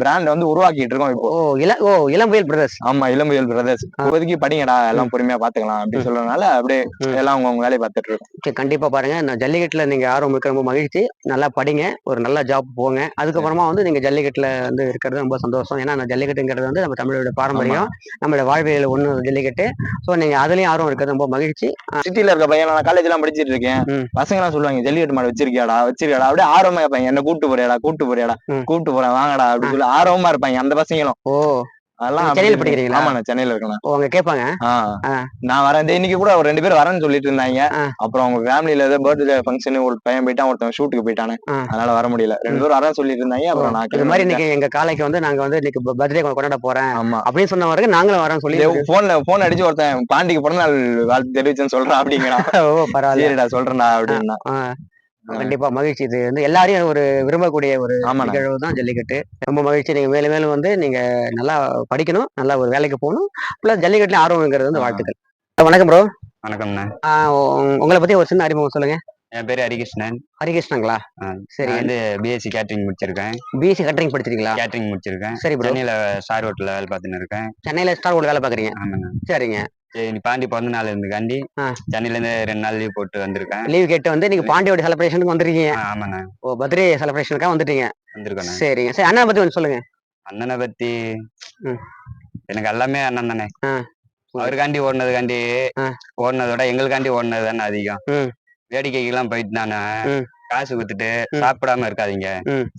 பிராண்ட் வந்து உருவாக்கிட்டு இருக்கோம் இப்போ ஓ இள ஓ இளம்புயல் பிரதர்ஸ் ஆமா இளம்புயல் பிரதர்ஸ் இப்போதைக்கு படிங்கடா எல்லாம் பொறுமையா பாத்துக்கலாம் அப்படின்னு சொல்றதுனால அப்படியே. எல்லாம் அவங்க அவங்க வேலையை பார்த்துட்டு இருக்கோம் சரி, கண்டிப்பா பாருங்க இந்த ஜல்லிக்கட்டுல நீங்க ஆர்வம் இருக்க ரொம்ப மகிழ்ச்சி. நல்லா படிங்க ஒரு நல்ல ஜாப் போங்க. அதுக்கப்புறமா வந்து நீங்க ஜல்லிக்கட்டுல வந்து இருக்கிறது ரொம்ப சந்தோஷம். ஏன்னா அந்த ஜல்லிக்கட்டுங்கிறது வந்து நம்ம தமிழோட பாரம்பரியம். நம்மளோட வாழ்வியல் ஒண்ணு ஜல்லிக்கட்டு. ஸோ நீங்க அதுலயும் ஆர்வம் இருக்கிறது ரொம்ப மகிழ்ச்சி. சிட்டில இருக்க பையன் நான் காலேஜ் எல்லாம் படிச்சிட்டு இருக்கேன். பசங்க எல்லாம் சொல்லுவாங்க ஜல்லிக்கட்டு மாடு வச்சிருக்கியாடா வச்சிருக்கியாடா? அப்படியே ஆர்வமா இருப்பாங்க. என்ன கூட்டு போறியாடா கூட்டு போறியாடா. கூட்டு போறேன் வாங்கடா அப்படின்னு சொல்லி ஆர்வமா இருப்பாங்க அந்த பசங்களும். ஓ. சென்னையில. படிக்கிறீங்களா? ஆமா நான் சென்னையில இருக்கேன் ஓ அங்க கேட்பாங்க. நான் வரேன். இன்னைக்கு கூட ஒரு ரெண்டு பேர் வரேன்னு சொல்லிட்டு இருந்தாங்க. அப்புறம் அவங்க ஃபேமிலில ஏதோ பர்த்டே ஃபங்க்ஷன் ஒரு பையன் போயிட்டான் ஒருத்தன் ஷூட்டுக்கு போயிட்டானே. அதனால வர முடியல. ரெண்டு பேரும் வரேன்னு சொல்லிட்டு இருந்தாங்க. அப்புறம் நான் இது மாதிரி இன்னைக்கு எங்க காலைக்கு வந்து நாங்க வந்து இன்னைக்கு பர்த்டே கொண்டாட போறேன். ஆமா. அப்படின்னு சொன்ன வரைக்கும் நாங்களும் வரோம் சொல்லி போன்ல போன் அடிச்சு ஒருத்தன் பாண்டிக்கு பிறந்த நாள் வாழ்த்து தெரிவிச்சேன்னு சொல்றான் அப்படிங்கிறா ஓ பரவாயில்ல. சொல்றேன்டா அப்படின்னா. கண்டிப்பா மகிழ்ச்சி. இது வந்து எல்லாரையும் ஒரு விரும்பக்கூடிய ஒரு நிகழ்வு தான் ஜல்லிக்கட்டு. ரொம்ப மகிழ்ச்சி. நீங்க மேலும் மேலும் வந்து நீங்க நல்லா படிக்கணும் நல்லா ஒரு வேலைக்கு போகணும். பிளஸ் ஜல்லிக்கட்டுல ஆர்வம்ங்கிறது வந்து. வாழ்த்துக்கள். வணக்கம் ப்ரோ வணக்கம்ண்ணே. உங்களை பத்தி ஒரு சின்ன அறிமுகம் சொல்லுங்க. என் பேரு ஹரிகிருஷ்ணன். ஹரிகிருஷ்ணங்களா? சரி. வந்து பிஎஸ்சி கேட்டரிங் முடிச்சிருக்கேன். பிஎஸ்சி கட்டரிங் படிச்சிருக்கீங்களா? கேட்டரிங் முடிச்சிருக்கேன். சரி ப்ரோ சென்னையில ஸ்டார் ஹோட்டல்ல வேலை பார்த்துன்னு இருக்கேன். சென்னையில ஸ்டார் ஒரு வேலை பாக்குறீங்க சரிங்க. சரி நீ பாண்டி பிறந்த நாள் இருந்துக்காண்டி. சென்னையில இருந்து ரெண்டு நாள் லீவ் போட்டு வந்திருக்கேன் லீவ் கேட்டு வந்து நீங்க பாண்டியோட செலிப்ரேஷனுக்கு வந்திருக்கீங்க ஆமாண்ணே ஓ பர்த்டே செலிப்ரேஷனுக்காக வந்துட்டீங்க வந்திருக்கேண்ணே சரிங்க சரி அண்ணா பத்தி கொஞ்சம் சொல்லுங்க அண்ணனை பத்தி. எனக்கு எல்லாமே அண்ணன் தானே. அவருக்காண்டி ஓடினதுக்காண்டி ஆ. ஓடினதை விட எங்களுக்காண்டி ஓடினது தானே அதிகம் ம். வேடிக்கைக்கெல்லாம் போயிட்டு நானு. காசு கொடுத்துட்டு. சாப்பிடாம இருக்காதீங்க.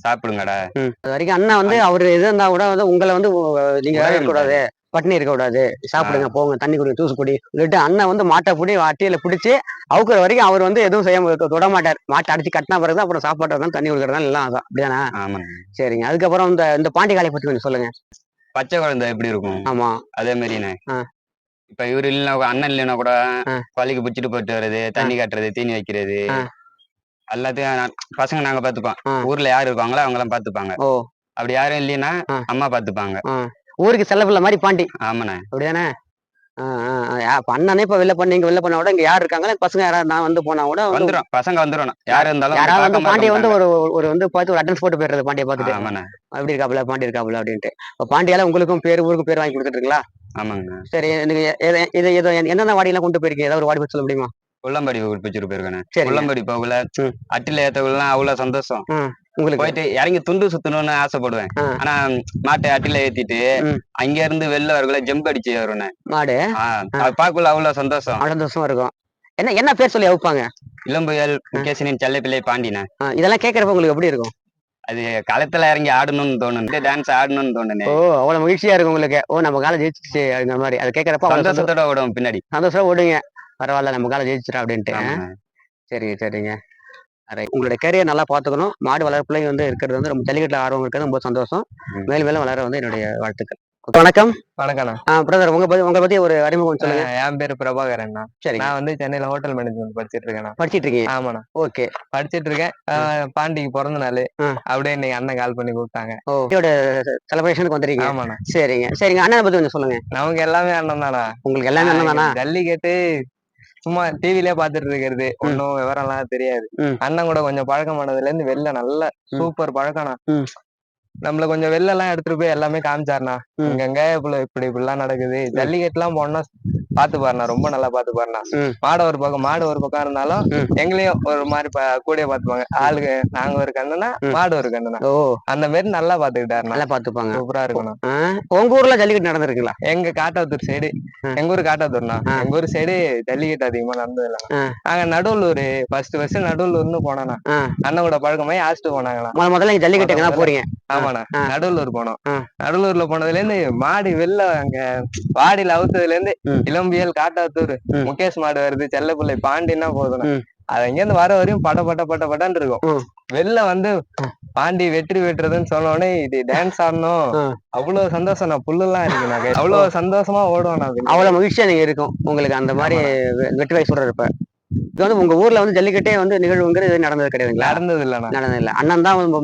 சாப்பிடுங்கடா. அது வரைக்கும் அண்ணா வந்து அவர் எது இருந்தா கூட வந்து உங்களை வந்து நீங்க கூடாது பட்டினி இருக்க கூடாது. சாப்பிடுங்க போங்க தண்ணி குடிங்க ஜூஸ் குடி. சொல்லிட்டு அண்ணன் வந்து மாட்டை பிடி அட்டியில பிடிச்சி அவுக்குற வரைக்கும் அவர் வந்து எதுவும் செய்ய தொட மாட்டார். மாட்டை அடிச்சு கட்டினா பிறகு தான் அப்புறம் சாப்பாடு தான் தண்ணி கொடுக்கறதா எல்லாம் அதான். அப்படிதானே? சரிங்க. அதுக்கப்புறம் இந்த இந்த பாண்டி காலை பத்தி கொஞ்சம் சொல்லுங்க. பச்சை குழந்தை எப்படி இருக்கும்? ஆமா. அதே மாதிரிண்ணே. இப்ப இவரு இல்லைன்னா அண்ணன் இல்லைன்னா கூட. பள்ளிக்கு பிடிச்சிட்டு போயிட்டு வர்றது தண்ணி காட்டுறது தீனி வைக்கிறது. எல்லாத்தையும் பசங்க நாங்க பாத்துப்போம். ஊர்ல யாரு இருக்காங்களோ அவங்க எல்லாம் பாத்துப்பாங்க ஓ. அப்படி யாரும் இல்லைன்னா. அம்மா பாத்துப்பாங்க ஊருக்கு செல்ல பிள்ளை மாதிரி பாண்டி. ஆமாண்ணே. அப்படிதானே. அப்ப அண்ணனே இப்ப வெளில பண்ணி நீங்க வெளில பண்ண விட இங்க யார் இருக்காங்களா பசங்க யாராவது நான் வந்து போனா கூட வந்து வந்துரும். பசங்க வந்துரும். யாரு இருந்தாலும் யாராவது வந்து பாண்டிய வந்து. ஒரு ஒரு வந்து பார்த்து ஒரு அட்டன்ஸ் போட்டு போயிடுறது பாண்டிய பார்த்துட்டு. அப்படி இருக்காப்புல பாண்டி இருக்காப்புல அப்படின்ட்டு. பாண்டியால உங்களுக்கும் பேர் ஊருக்கும் பேர் வாங்கி கொடுத்துருக்கீங்களா ஆமாங்கண்ணா. சரி எத- இது இது என்னென்ன வாடியெல்லாம் கொண்டு போயிருக்கீங்க? ஏதாவது ஒரு வாடி சொல்ல முடியுமா? உள்ளம்படி பிடிச்சிட்டு போயிருக்கேன் உள்ளம்படி போகல. அட்டில ஏத்தக்குலாம் அவ்வளவு சந்தோஷம். உங்களுக்கு? போயிட்டு இறங்கி துண்டு சுத்தணும்னு ஆசைப்படுவேன். ஆனா மாட்டை அட்டில ஏத்திட்டு. அங்க இருந்து வெளில வரக்குள்ள ஜம்ப் அடிச்சு வருவேன் மாடு? பாக்குள்ள அவ்வளவு சந்தோஷம். சந்தோஷமா இருக்கும். என்ன என்ன பேர் சொல்லி அவுப்பாங்க? இளம்புயல் முகேசனின் செல்ல பிள்ளை பாண்டின ஆ, இதெல்லாம் கேட்கறப்ப உங்களுக்கு எப்படி இருக்கும்? அது களத்துல இறங்கி ஆடணும்னு தோணுது. டான்ஸ் ஆடணும்னு தோணுனே ஓ அவ்வளவு மகிழ்ச்சியா இருக்கும் உங்களுக்கு. ஓ நம்ம காலம் ஜெயிச்சிச்சு அப்படிங்கிற மாதிரி. அது கேட்கறப்ப சந்தோஷத்தோட ஓடும் பின்னாடி. சந்தோஷமா ஓடுங்க. பரவாயில்ல நம்ம காலம் ஜெயிச்சிட்டோம் அப்படின்ட்டு ஆமாண்ணே. சரிங்க. உங்களோட கேரியர் நல்லா பார்த்துக்கணும். மாடு வளர்ப்புலையும் வந்து இருக்கிறது வந்து ரொம்ப ஜல்லிக்கட்டுல ஆர்வம் இருக்கிறது ரொம்ப சந்தோஷம். மேலும் மேலும் வளர வந்து என்னுடைய வாழ்த்துக்கள். வணக்கம். வணக்கண்ணா பிரதர் உங்க பத்தி உங்களை பத்தி ஒரு அறிமுகம் சொல்லுங்க. என் பேரு பிரபாகரன்ண்ணா சரிங்க. நான் வந்து சென்னையில ஹோட்டல் மேனேஜ்மெண்ட் படிச்சிட்டு இருக்கேண்ணா படிச்சிட்டு இருக்கீங்க? ஆமாண்ணா. ஓகே படிச்சிட்டு இருக்கேன். பாண்டிக்கு பிறந்த நாள். அப்படியே இன்னைக்கு அண்ணன் கால் பண்ணி கூப்பிட்டாங்க. ஓ இதோட செலிப்ரேஷனுக்கு வந்துருக்கீங்க. ஆமாண்ணா. சரிங்க. சரிங்க. அண்ணனை பத்தி கொஞ்சம் சொல்லுங்க. நமக்கு எல்லாமே அண்ணன் தானா உங்களுக்கு எல்லாமே அண்ணன் தானா? ஜல்லிக்கட்டு சும்மா டிவிலே பாத்துட்டு இருக்கிறது ஒன்னும் விவரம் எல்லாம் தெரியாது. அண்ணன் கூட கொஞ்சம் பழக்கமானதுல இருந்து வெளில நல்ல. சூப்பர் பழக்கம்ண்ணா ம். நம்மள கொஞ்சம் வெளில எல்லாம் எடுத்துட்டு போய் எல்லாமே காமிச்சாருண்ணா. இங்கங்க இப்படி இப்படி இப்படிலாம் நடக்குது ஜல்லிக்கட்டு எல்லாம் போனா பாத்து பாருண்ணா ரொம்ப நல்லா பாத்து பாருண்ணா. மாடு ஒரு பக்கம் மாடு ஒரு பக்கம் இருந்தாலும். எங்களையும் ஒரு மாதிரி கூடயே பாத்துப்பாங்க ஆளுக்கு நாங்க ஒரு கண்ணுனா. மாடு ஒரு கண்ணுனா ஓ அந்த மாதிரி நல்லா பாத்துக்கிட்டாருண்ணா நல்லா பாத்துப்பாங்க சூப்பரா இருக்கணும் உங்க ஊர்ல ஜல்லிக்கட்டு நடந்திருக்குங்களா எங்க காட்டாத்தூர் சைடு. எங்க ஊர் காட்டாத்தூர்ண்ணா ஆ. எங்க ஊர் சைடு ஜல்லிக்கட்டு அதிகமா நடந்தது இல்ல. நாங்க நடுவலூர் ஃபர்ஸ்ட் ஃபர்ஸ்ட் நடுவலூர்னு ஆ. அண்ணன் கூட பழக்கமாயி ஆஸ்ட்டு போனாங்கண்ணா முத முதல்ல ஜல்லிக்கட்டு முதல்ல. போறீங்க ஆமாண்ணா. நடுவலூர் போனோம். நடுவலூர்ல போனதுல இருந்து மாடு வெளில அங்க வாடியில அவுத்ததுல இருந்து ம். இளம்பியல் காட்டாத்தூர். முகேஷ் மாடு வருது செல்லப்பிள்ளை பாண்டின்னா போதும். அது இருந்து வர வரையும் பட பட பட படன்னு இருக்கும். வெளில வந்து பாண்டி வெற்றி வெட்டுறதுன்னு சொன்ன உடனே இது டான்ஸ் ஆடணும். அவ்வளவு சந்தோஷம். நான் புல்லுலாம் இருக்கு நான். அவ்வளவு சந்தோஷமா ஓடுவேன் நான். அவ்வளவு மகிழ்ச்சியா நீங்க இருக்கும். உங்களுக்கு அந்த மாதிரி வெ- வெற்றி வாய் சொல்றப்ப இது வந்து உங்க ஊர்ல வந்து ஜல்லிக்கட்டே வந்து நிகழ்வுங்கிறது நடந்தது கிடையாதுங்களா? நடந்தது இல்லண்ணா நடந்தது இல்ல அண்ணன் தான் வந்து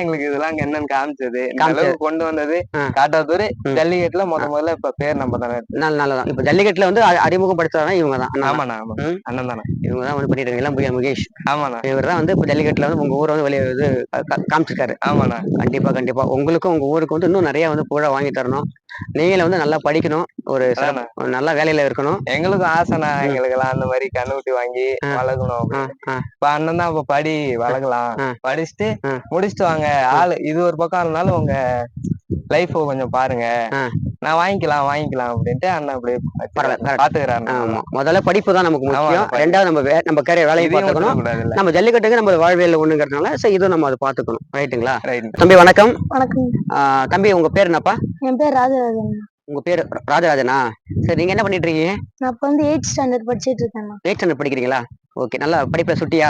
எங்களுக்கு இதெல்லாம் என்னன்னு காமிச்சது. கொண்டு வந்தது. காட்டாத்தூர். ஜல்லிக்கட்டுல முத முதல்ல இப்ப பேர் நம்ம தானே நல்ல நல்லதான். இப்ப ஜல்லிக்கட்டுல வந்து அறிமுகம் படுத்துறதா இவங்க தான் அண்ணன் தான். ஆமாண்ணா ஆமா. ம். அண்ணன் தானே இவங்க தான் வந்து பண்ணிட்டு இருக்காங்க. முகேஷ். ஆமாண்ணா. இவர் தான் வந்து இப்ப ஜல்லிக்கட்டுல வந்து உங்க ஊரை வந்து வெளியே இது காமிச்சிருக்காரு. ஆமாண்ணா. கண்டிப்பா கண்டிப்பா. உங்களுக்கும் உங்க ஊருக்கு வந்து இன்னும் நிறைய வந்து புகழ வாங்கி தரணும். நீங்களும் வந்து நல்லா படிக்கணும். ஒரு நல்ல வேலையில இருக்கணும். எங்களுக்கும் ம். எங்களுக்கு எல்லாம் அந்த மாதிரி கண்ணுக்குட்டி வாங்கி. வளர்க்கணும் இப்ப அண்ணன் தான் இப்ப படி வளர்க்கலாம். படிச்சுட்டு. முடிச்சுட்டு வாங்க. ஆளு இது ஒரு பக்கம் இருந்தாலும் உங்க லைஃப் கொஞ்சம் பாருங்க. நான் வாங்கிக்கலாம் வாங்கிக்கலாம் அப்படின்ட்டு அண்ணன் அப்படியே. பாத்துக்கிறாரு ஆமா. முதல்ல படிப்பு தான் நமக்கு முக்கியம். ரெண்டாவது நம்ம நம்ம கேரியர் வேலையை பார்த்துக்கணும். நம்ம ஜல்லிக்கட்டுக்கு நம்ம வாழ்வியல் ஒண்ணுங்கிறதுனால சரி இதுவும் நம்ம அதை பார்த்துக்கணும். ரைட்டுங்களா ரைட் தம்பி வணக்கம். வணக்கம். தம்பி உங்க பேர் என்னப்பா? என் பேர் ராஜராஜன். உங்க பேர் ராஜராஜனா? சரி நீங்க என்ன பண்ணிட்டு இருக்கீங்க நான் இப்போ வந்து எயிட் ஸ்டாண்டர்ட் படிச்சிட்டு இருக்கேண்ணா எயிட் ஸ்டாண்டர்ட் படிக்கிறீங்களா? ஓகே நல்லா படிப்புல சுட்டியா?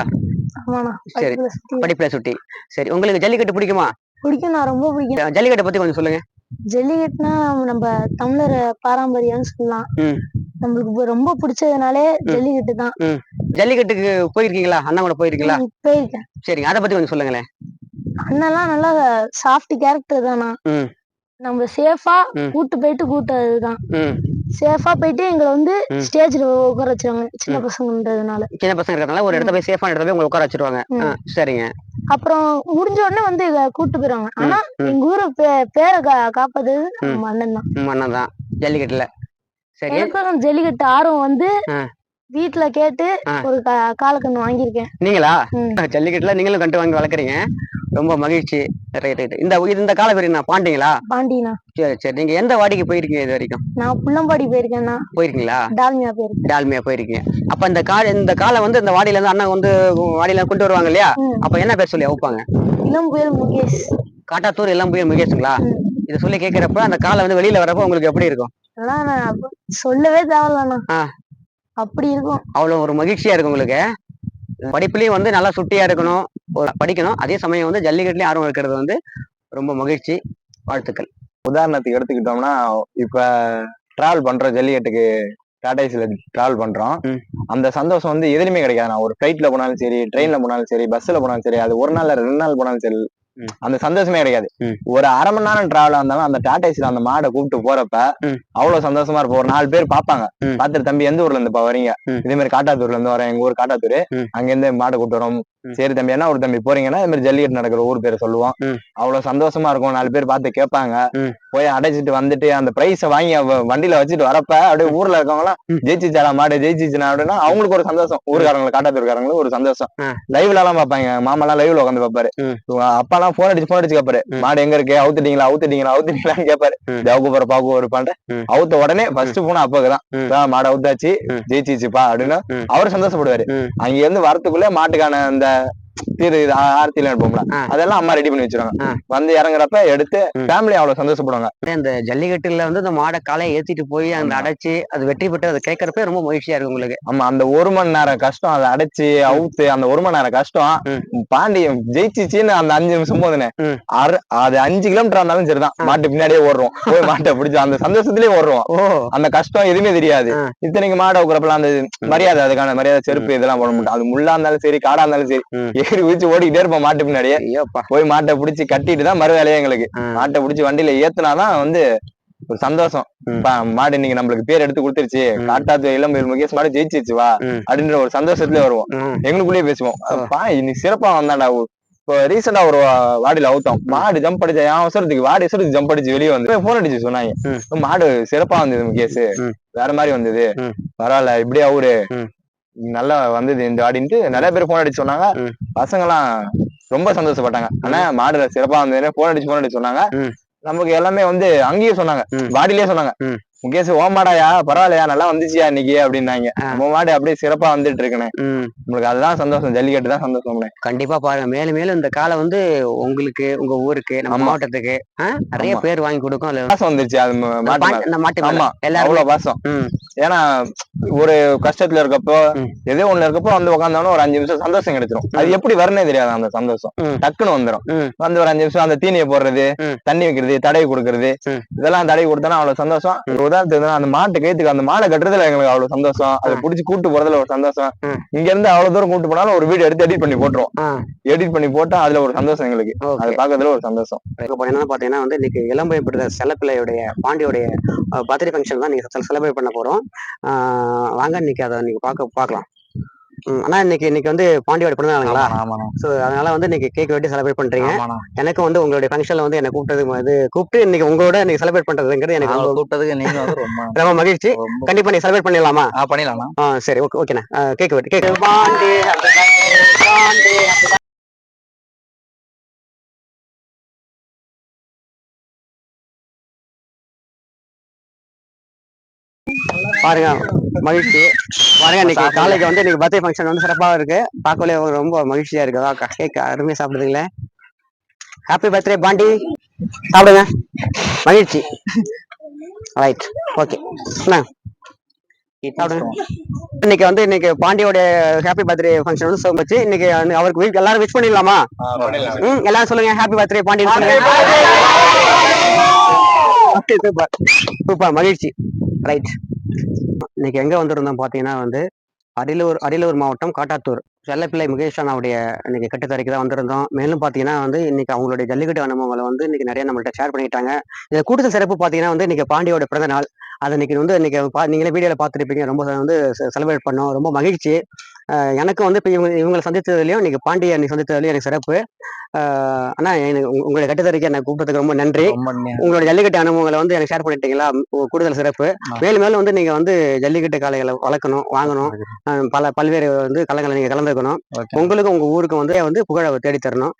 சரி. படிப்புல சுட்டி. சரி உங்களுக்கு ஜல்லிக்கட்டு பிடிக்குமா? பிடிக்கும் நான் ரொம்ப பிடிக்கும். ஜல்லிக்கட்டை பத்தி கொஞ்சம் சொல்லுங்க. ஜல்லிக்கட்டுனா நம்ம தமிழர் பாரம்பரியம்னு சொல்லலாம். நம்மளுக்கு ரொம்ப பிடிச்சதுனாலே ஜல்லிக்கட்டு தான். ஜல்லிக்கட்டுக்கு போயிருக்கீங்களா? அண்ணா கூட போயிருக்கீங்களா? போயிருக்கேன். சரிங்க அதை பத்தி கொஞ்சம் சொல்லுங்களேன். அண்ணெல்லாம் நல்லா சாஃப்ட் கேரக்டர் தானா. நம்ம சேஃபா. கூட்டு போயிட்டு கூட்டதுதான் சேஃபா போயிட்டு எங்களை வந்து. ஸ்டேஜ்ல உட்கார வச்சாங்க சின்ன பசங்கன்றதுனால. சின்ன பசங்க இருக்கிறதுனால ஒரு இடத்த போய் சேஃபான இடத்துல போய் உங்களை உட்கார வச்சிருவாங்க. சரிங்க. அப்புறம் முடிஞ்ச உடனே வந்து கூட்டு போயிருவாங்க. ஆனா. எங்க ஊரை பேரை கா- காப்பாத்துறது நம்ம அண்ணன் தான். ம், அண்ணன் தான். ஜல்லிக்கட்டுல. சரி. எனக்கும் ஜல்லிக்கட்டு ஆர்வம் வந்து ஆ. வீட்ல கேட்டு. ஒரு காலக்கண்ணு வாங்கியிருக்கேன். நீங்களா. ஜல்லிக்கட்டுல நீங்களும் கண்டு வாங்கி வளர்க்குறீங்க. ரொம்ப மகிழ்ச்சி. ரைட் ரைட் இந்த இந்த கால பேர் என்ன பாண்டிங்களா? பாண்டினா. சரி சரி. நீங்க எந்த வாடிக்கு போயிருக்கீங்க இது வரைக்கும்? நான் புள்ளம்பாடி போயிருக்கேன்னா. போயிருக்கீங்களா? டால்மியா போயிருக்கேன். டால்மியா போயிருக்கீங்க. அப்ப இந்த கா இந்த காலை வந்து இந்த வாடியில இருந்து அண்ணன் வந்து வாடியில கொண்டு வருவாங்க இல்லையா. அப்ப என்ன பேர் சொல்லி அவுப்பாங்க? இளம் புயல் முகேஷ். காட்டாத்தூர் போய் முகேஷுங்களா. இதை சொல்லி கேட்கிறப்ப அந்த காலை வந்து வெளியில வரப்ப உங்களுக்கு எப்படி இருக்கும்? சொல்லவே தேவையில்லண்ணா. அப்படி இருக்கும். அவ்வளவு ஒரு மகிழ்ச்சியா இருக்கும் உங்களுக்கு. படிப்புலயும் வந்து நல்லா சுட்டியா இருக்கணும். படிக்கணும் அதே சமயம் வந்து ஜல்லிக்கட்டுலயும் ஆர்வம் இருக்கிறது வந்து ரொம்ப மகிழ்ச்சி வாழ்த்துக்கள் உதாரணத்துக்கு எடுத்துக்கிட்டோம்னா இப்ப டிராவல் பண்றோம் ஜல்லிக்கட்டுக்கு டாடாய்ஸ்ல டிராவல் பண்றோம். அந்த சந்தோஷம் வந்து எதுலையுமே கிடைக்காது நான் ஒரு ஃபிளைட்ல போனாலும் சரி ட்ரெயின்ல போனாலும் சரி பஸ்ல போனாலும் சரி அது ஒரு நாள் ரெண்டு நாள் போனாலும் சரி. அந்த சந்தோஷமே கிடையாது. ஒரு அரை மணி நேரம் டிராவல் இருந்தாலும் அந்த டாடா அந்த மாடை கூப்பிட்டு போறப்ப. அவ்வளவு சந்தோஷமா இருப்போம் ஒரு நாலு பேர் பாப்பாங்க. பாத்துட்டு தம்பி எந்த ஊர்ல இருந்து வரீங்க. இதே மாதிரி காட்டாத்தூர்ல இருந்து வரேன் எங்க ஊர் காட்டாத்தூர். அங்க இருந்து மாடை கூப்பிட்டு வரோம். சரி தம்பி என்ன ஒரு தம்பி போறீங்கன்னா இது மாதிரி ஜல்லிக்கட்டு நடக்கிற ஊர் பேரை சொல்லுவோம். அவ்வளவு சந்தோஷமா இருக்கும் நாலு பேர் பார்த்து கேட்பாங்க. போய் அடைச்சிட்டு வந்துட்டு அந்த பிரைஸ வாங்கி வண்டியில வச்சுட்டு வரப்ப அப்படியே ஊர்ல இருக்கவங்க எல்லாம். ஜெயிச்சிச்சாடா மாடு ஜெயிச்சிச்சுனா அப்படின்னா அவங்களுக்கு ஒரு சந்தோஷம் ஊருக்காரங்களுக்கு காட்டாத்தூர்காரங்களுக்கு ஒரு சந்தோஷம். லைவ்ல எல்லாம் பாப்பாங்க மாமா எல்லாம் லைவ்ல உட்காந்து பாப்பாரு. அப்பா எல்லாம் போன் அடிச்சு போன் அடிச்சு கேப்பாரு. மாடு எங்க இருக்கு அவுத்துட்டீங்களா அவுத்துட்டீங்களா அவுத்துட்டீங்களான்னு கேப்பாரு. ஜவுக்கு போற பாக்கு ஒரு பண்ற. அவுத்த உடனே ஃபர்ஸ்ட் போன அப்பாக்குதான் ம். "இதான் மாடு அவுத்தாச்சு. ஜெயிச்சிச்சுப்பா அப்படின்னு. அவர் சந்தோஷப்படுவாரு. அங்க இருந்து வரத்துக்குள்ளே மாட்டுக்கான அந்த தீரு இது ஆ- ஆர்த்திலாம் எடுப்போம்ல. அதெல்லாம் அம்மா ரெடி பண்ணி வச்சிருவாங்க. வந்து இறங்குறப்ப எடுத்து. ஃபேமிலி அவ்வளவு சந்தோஷப்படுவாங்க. இந்த ஜல்லிக்கட்டுல வந்து இந்த மாடை காலையை ஏத்திட்டு போய் அந்த. அடைச்சு அது வெற்றி பெற்று அதை கேட்கறப்ப ரொம்ப மகிழ்ச்சியா இருக்கு உங்களுக்கு. ஆமா அந்த ஒரு மணி நேரம் கஷ்டம் அதை அடைச்சு அவுத்து அந்த ஒரு மணி நேரம் கஷ்டம் பாண்டி ஜெயிச்சிச்சின்னு அந்த அஞ்சு நிமிஷம் போதுனே. அது அஞ்சு கிலோமீட்டர் இருந்தாலும் சரிதான். மாட்டு பின்னாடியே ஓடுறோம். போய் மாட்டை பிடிச்சி அந்த சந்தோஷத்துலயே ஓடுறோம். அந்த கஷ்டம் எதுவுமே தெரியாது. இத்தனைக்கு மாடு வைக்கிறப்பலாம் அந்த மரியாதை அதுக்கான மரியாதை செருப்பு இதெல்லாம் போட மாட்டோம். அது முள்ளா இருந்தாலும் சரி காடா இருந்தாலும் சரி. ஏறி குதிச்சு ஓடிக்கிட்டே இருப்போம் மாட்டு பின்னாடியே போய் மாட்டை பிடிச்சி கட்டிட்டு தான் மறு வேலையே எங்களுக்கு. மாட்டை பிடிச்சி வண்டியில ஏத்துனாதான் வந்து ஒரு சந்தோஷம் மாடு இன்னைக்கு நம்மளுக்கு பேர் எடுத்து கொடுத்துருச்சு. காட்டாத்து இளம்பயிர் முகேஷ் மாடு ஜெயிச்சிச்சு வா. அப்படின்ற ஒரு சந்தோஷத்துலயே வருவோம். எங்களுக்குள்ளேயே பேசுவோம். பா இன்னைக்கு சிறப்பா வந்தாண்டா இப்போ ரீசெண்டா ஒரு வாடியில அவுத்தோம் மாடு ஜம்ப் அடிச்சா என் அவசரத்துக்கு வாடி அவசரத்துக்கு ஜம்ப் அடிச்சு வெளியே வந்து போன் அடிச்சு சொன்னாங்க. மாடு சிறப்பா வந்தது முகேஷ். வேற மாதிரி வந்தது. பரவாயில்ல இப்படியே அவரு. நல்லா வந்தது இந்த வாடின்ட்டு நிறைய பேர் போன் அடிச்சு சொன்னாங்க. பசங்க எல்லாம் ரொம்ப சந்தோஷப்பட்டாங்க ஆனா மாடு சிறப்பா வந்ததுன்னு போன் அடிச்சு போன் அடிச்சு சொன்னாங்க. நமக்கு எல்லாமே வந்து அங்கேயே சொன்னாங்க. வாடியிலே சொன்னாங்க. முகேஷ் ஓமாடாயா? பரவாயில்லையா? நல்லா வந்துச்சியா இன்னைக்கு? அப்படின்னாங்க. நம்ம மாடு அப்படியே சிறப்பா வந்துட்டு இருக்குண்ணே. ம். நம்மளுக்கு அதுதான் சந்தோஷம். ஜல்லிக்கட்டு தான் சந்தோஷம்ண்ணே கண்டிப்பா பாருங்க. மேலும் மேலும் இந்த காலை வந்து உங்களுக்கு உங்க ஊருக்கு நம்ம. மாவட்டத்துக்கு நிறைய. பேர் வாங்கி கொடுக்கும். பாசம் வந்துருச்சு. அது மாட்டு ஆமா. எல்லாரும். அவ்வளவு பாசம். ஏன்னா ஒரு கஷ்டத்துல இருக்கப்போ. எதோ ஒண்ணுல இருக்கப்போ வந்து உட்காந்தாலும் ஒரு அஞ்சு நிமிஷம் சந்தோஷம் கிடைச்சிரும். அது எப்படி வரனே தெரியாது அந்த சந்தோஷம். டக்குன்னு வந்துரும். ம். வந்து ஒரு அஞ்சு நிமிஷம் அந்த தீனியை போடுறது. தண்ணி வைக்கிறது தடவி கொடுக்கறது. இதெல்லாம் தடவி கொடுத்தா அவ்வளவு சந்தோஷம். உதாரணத்துக்கு அந்த மாட்டு கைத்துக்கு அந்த மாலை கட்டுறதுல எங்களுக்கு அவ்வளவு சந்தோஷம். அதை. புடிச்சு கூட்டு போறதுல ஒரு சந்தோஷம். இங்க இருந்து அவ்வளவு தூரம் கூட்டு போனாலும் ஒரு வீடியோ எடுத்து எடிட் பண்ணி போட்டுருவோம். ஆ, எடிட் பண்ணி போட்டா அதுல ஒரு சந்தோஷம் எங்களுக்கு. அதை பாக்குறதுல ஒரு சந்தோஷம். என்னன்னு பாத்தீங்கன்னா வந்து இன்னைக்கு இளம்பை பிடித்த செல்லப்பிள்ளையுடைய பாண்டியோடைய பர்த்டே ஃபங்க்ஷன் தான் நீங்க செலிப்ரேட் பண்ண போறோம். வாங்க இன்னைக்கு அதை நீங்க பார்க்க பார்க்கலாம். ம், ஆனா இன்னைக்கு இன்னைக்கு வந்து பாண்டியோட பிறந்த நாளுங்களா ஸோ அதனால வந்து இன்னைக்கு கேக் வெட்டி செலிப்ரேட் பண்றீங்க. எனக்கும் வந்து உங்களுடைய ஃபங்க்ஷன்ல வந்து என்ன கூப்பிட்டது இது கூப்பிட்டு இன்னைக்கு உங்களோட இன்னைக்கு செலிப்ரேட் பண்றதுங்கிறது எனக்கு கூப்பிட்டதுக்கு நீங்க வந்து ரொம்ப மகிழ்ச்சி. கண்டிப்பா நீ செலிப்ரேட் பண்ணிடலாமா? ஆ சரி ஓகே ஓகேண்ணா. கேக் வெட்டி கேக் பாண்டி பாருங்க மகிழ்ச்சி. பாருங்க இன்னைக்கு காலைக்கு வந்து இன்னைக்கு பர்த்டே ஃபங்க்ஷன் வந்து சிறப்பாக இருக்கு. பார்க்கவே ரொம்ப மகிழ்ச்சியா இருக்கு. அதான் கேக் அருமையா சாப்பிடுதுங்களே. Happy birthday Pandi. சாப்பிடுங்க. மகிழ்ச்சி. ரைட் ஓகே என்ன இன்னைக்கு வந்து இன்னைக்கு பாண்டியோட ஹாப்பி பர்த்டே ஃபங்க்ஷன் வந்து much. இன்னைக்கு அவருக்கு wish- எல்லாரும் விஷ் பண்ணிடலாமா? ம் எல்லாரும் சொல்லுங்க ஹாப்பி பர்த்டே பாண்டி சூப்பர் மகிழ்ச்சி. ரைட் இன்னைக்கு எங்க வந்திருந்தோம் பாத்தீங்கன்னா வந்து அரியலூர் அரியலூர் மாவட்டம் காட்டாத்தூர். செல்லப்பிள்ளை முகேஷ் அண்ணாவுடைய இன்னைக்கு கட்டுத்தரைக்கு தான் வந்திருந்தோம். மேலும் பாத்தீங்கன்னா வந்து இன்னைக்கு அவங்களுடைய ஜல்லிக்கட்டு அனுபவங்களை வந்து இன்னைக்கு நிறைய நம்மள்ட்ட ஷேர் பண்ணிட்டாங்க. இந்த கூடுதல் சிறப்பு பாத்தீங்கன்னா வந்து இன்னைக்கு பாண்டியோட பிறந்த நாள். அதை இன்னைக்கு வந்து இன்னைக்கு பா- நீங்களே வீடியோல பார்த்துருப்பீங்க. ரொம்ப வந்து செலிப்ரேட் பண்ணோம். ரொம்ப மகிழ்ச்சி. எனக்கும் வந்து இப்போ இவங்க இவங்களை சந்தித்ததுலையும் இன்னைக்கு பாண்டியை அன்னைக்கு சந்தித்ததுலையும் எனக்கு சிறப்பு. அண்ணா எனக்கு உங்க- உங்களுடைய கட்டுத்தரைக்கு என்னை கூப்பிட்டதுக்கு ரொம்ப நன்றி. நன்றி. உங்களோட ஜல்லிக்கட்டு அனுபவங்களை வந்து எனக்கு ஷேர் பண்ணிட்டீங்களா? கூடுதல் சிறப்பு. மேலும் மேலும் வந்து நீங்க வந்து ஜல்லிக்கட்டு காளைகளை வளர்க்கணும் வாங்கணும். பல பல்வேறு வந்து கலங்களை நீங்க கலந்துக்கணும் Okay. உங்களுக்கும் உங்க ஊருக்கும் வந்து வந்து புகழை தேடி தரணும்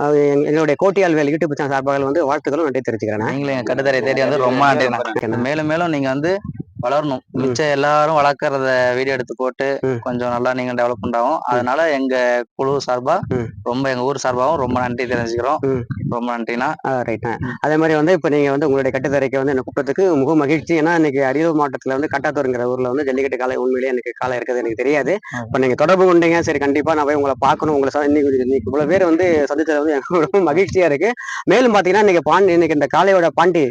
அஹ் எங்க- எங்களுடைய கோட்டியால்வேல் யூடியூப் சேனல் சார்பாக வந்து வாழ்த்துக்களும் நன்றி தெரிவிச்சுக்கிறேன் நீங்களும் கட்டுத்தரை தேடி வந்து ரொம்ப நன்றிண்ணா. மேலும் மேலும் நீங்க வந்து வளரணும். மிச்சம் எல்லாரும் வளர்க்கறத வீடியோ எடுத்து போட்டு. கொஞ்சம் நல்லா நீங்க டெவலப்மெண்ட் ஆகும் அதனால எங்க குழு சார்பா. ரொம்ப எங்க ஊர் சார்பாகவும் ரொம்ப நன்றி தெரிஞ்சுக்கிறோம். ரொம்ப நன்றிண்ணா. ரைட்ண்ணா அதே மாதிரி வந்து இப்போ நீங்க வந்து உங்களுடைய கட்டுத்தரைக்கு வந்து என்ன கூப்பிட்டதுக்கு மிக மகிழ்ச்சி. ஏன்னா இன்னைக்கு அரியலூர் மாவட்டத்துல வந்து கட்டாத்தூருங்கிற ஊர்ல வந்து ஜல்லிக்கட்டு காலை உண்மையிலேயே எனக்கு காலை இருக்குது எனக்கு தெரியாது. இப்போ நீங்க தொடர்பு கொண்டீங்க. சரி கண்டிப்பா நான் போய் உங்களை பார்க்கணும். உங்களை இன்னைக்கு இன்னைக்கு இவ்வளவு பேர் வந்து சந்திச்சது வந்து எனக்கு ரொம்ப மகிழ்ச்சியா இருக்கு. மேலும் பாத்தீங்கன்னா இன்னைக்கு பாண்டி இன்னைக்கு இந்த காலையோட பாண்டி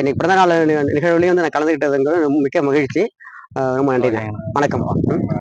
இன்னைக்கு பிறந்த நாள் நிகழ்வுலையும் வந்து நான் கலந்துக்கிட்டதுங்கிறது ரொம்ப மிக்க மகிழ்ச்சி. ரொம்ப நன்றி வணக்கம்.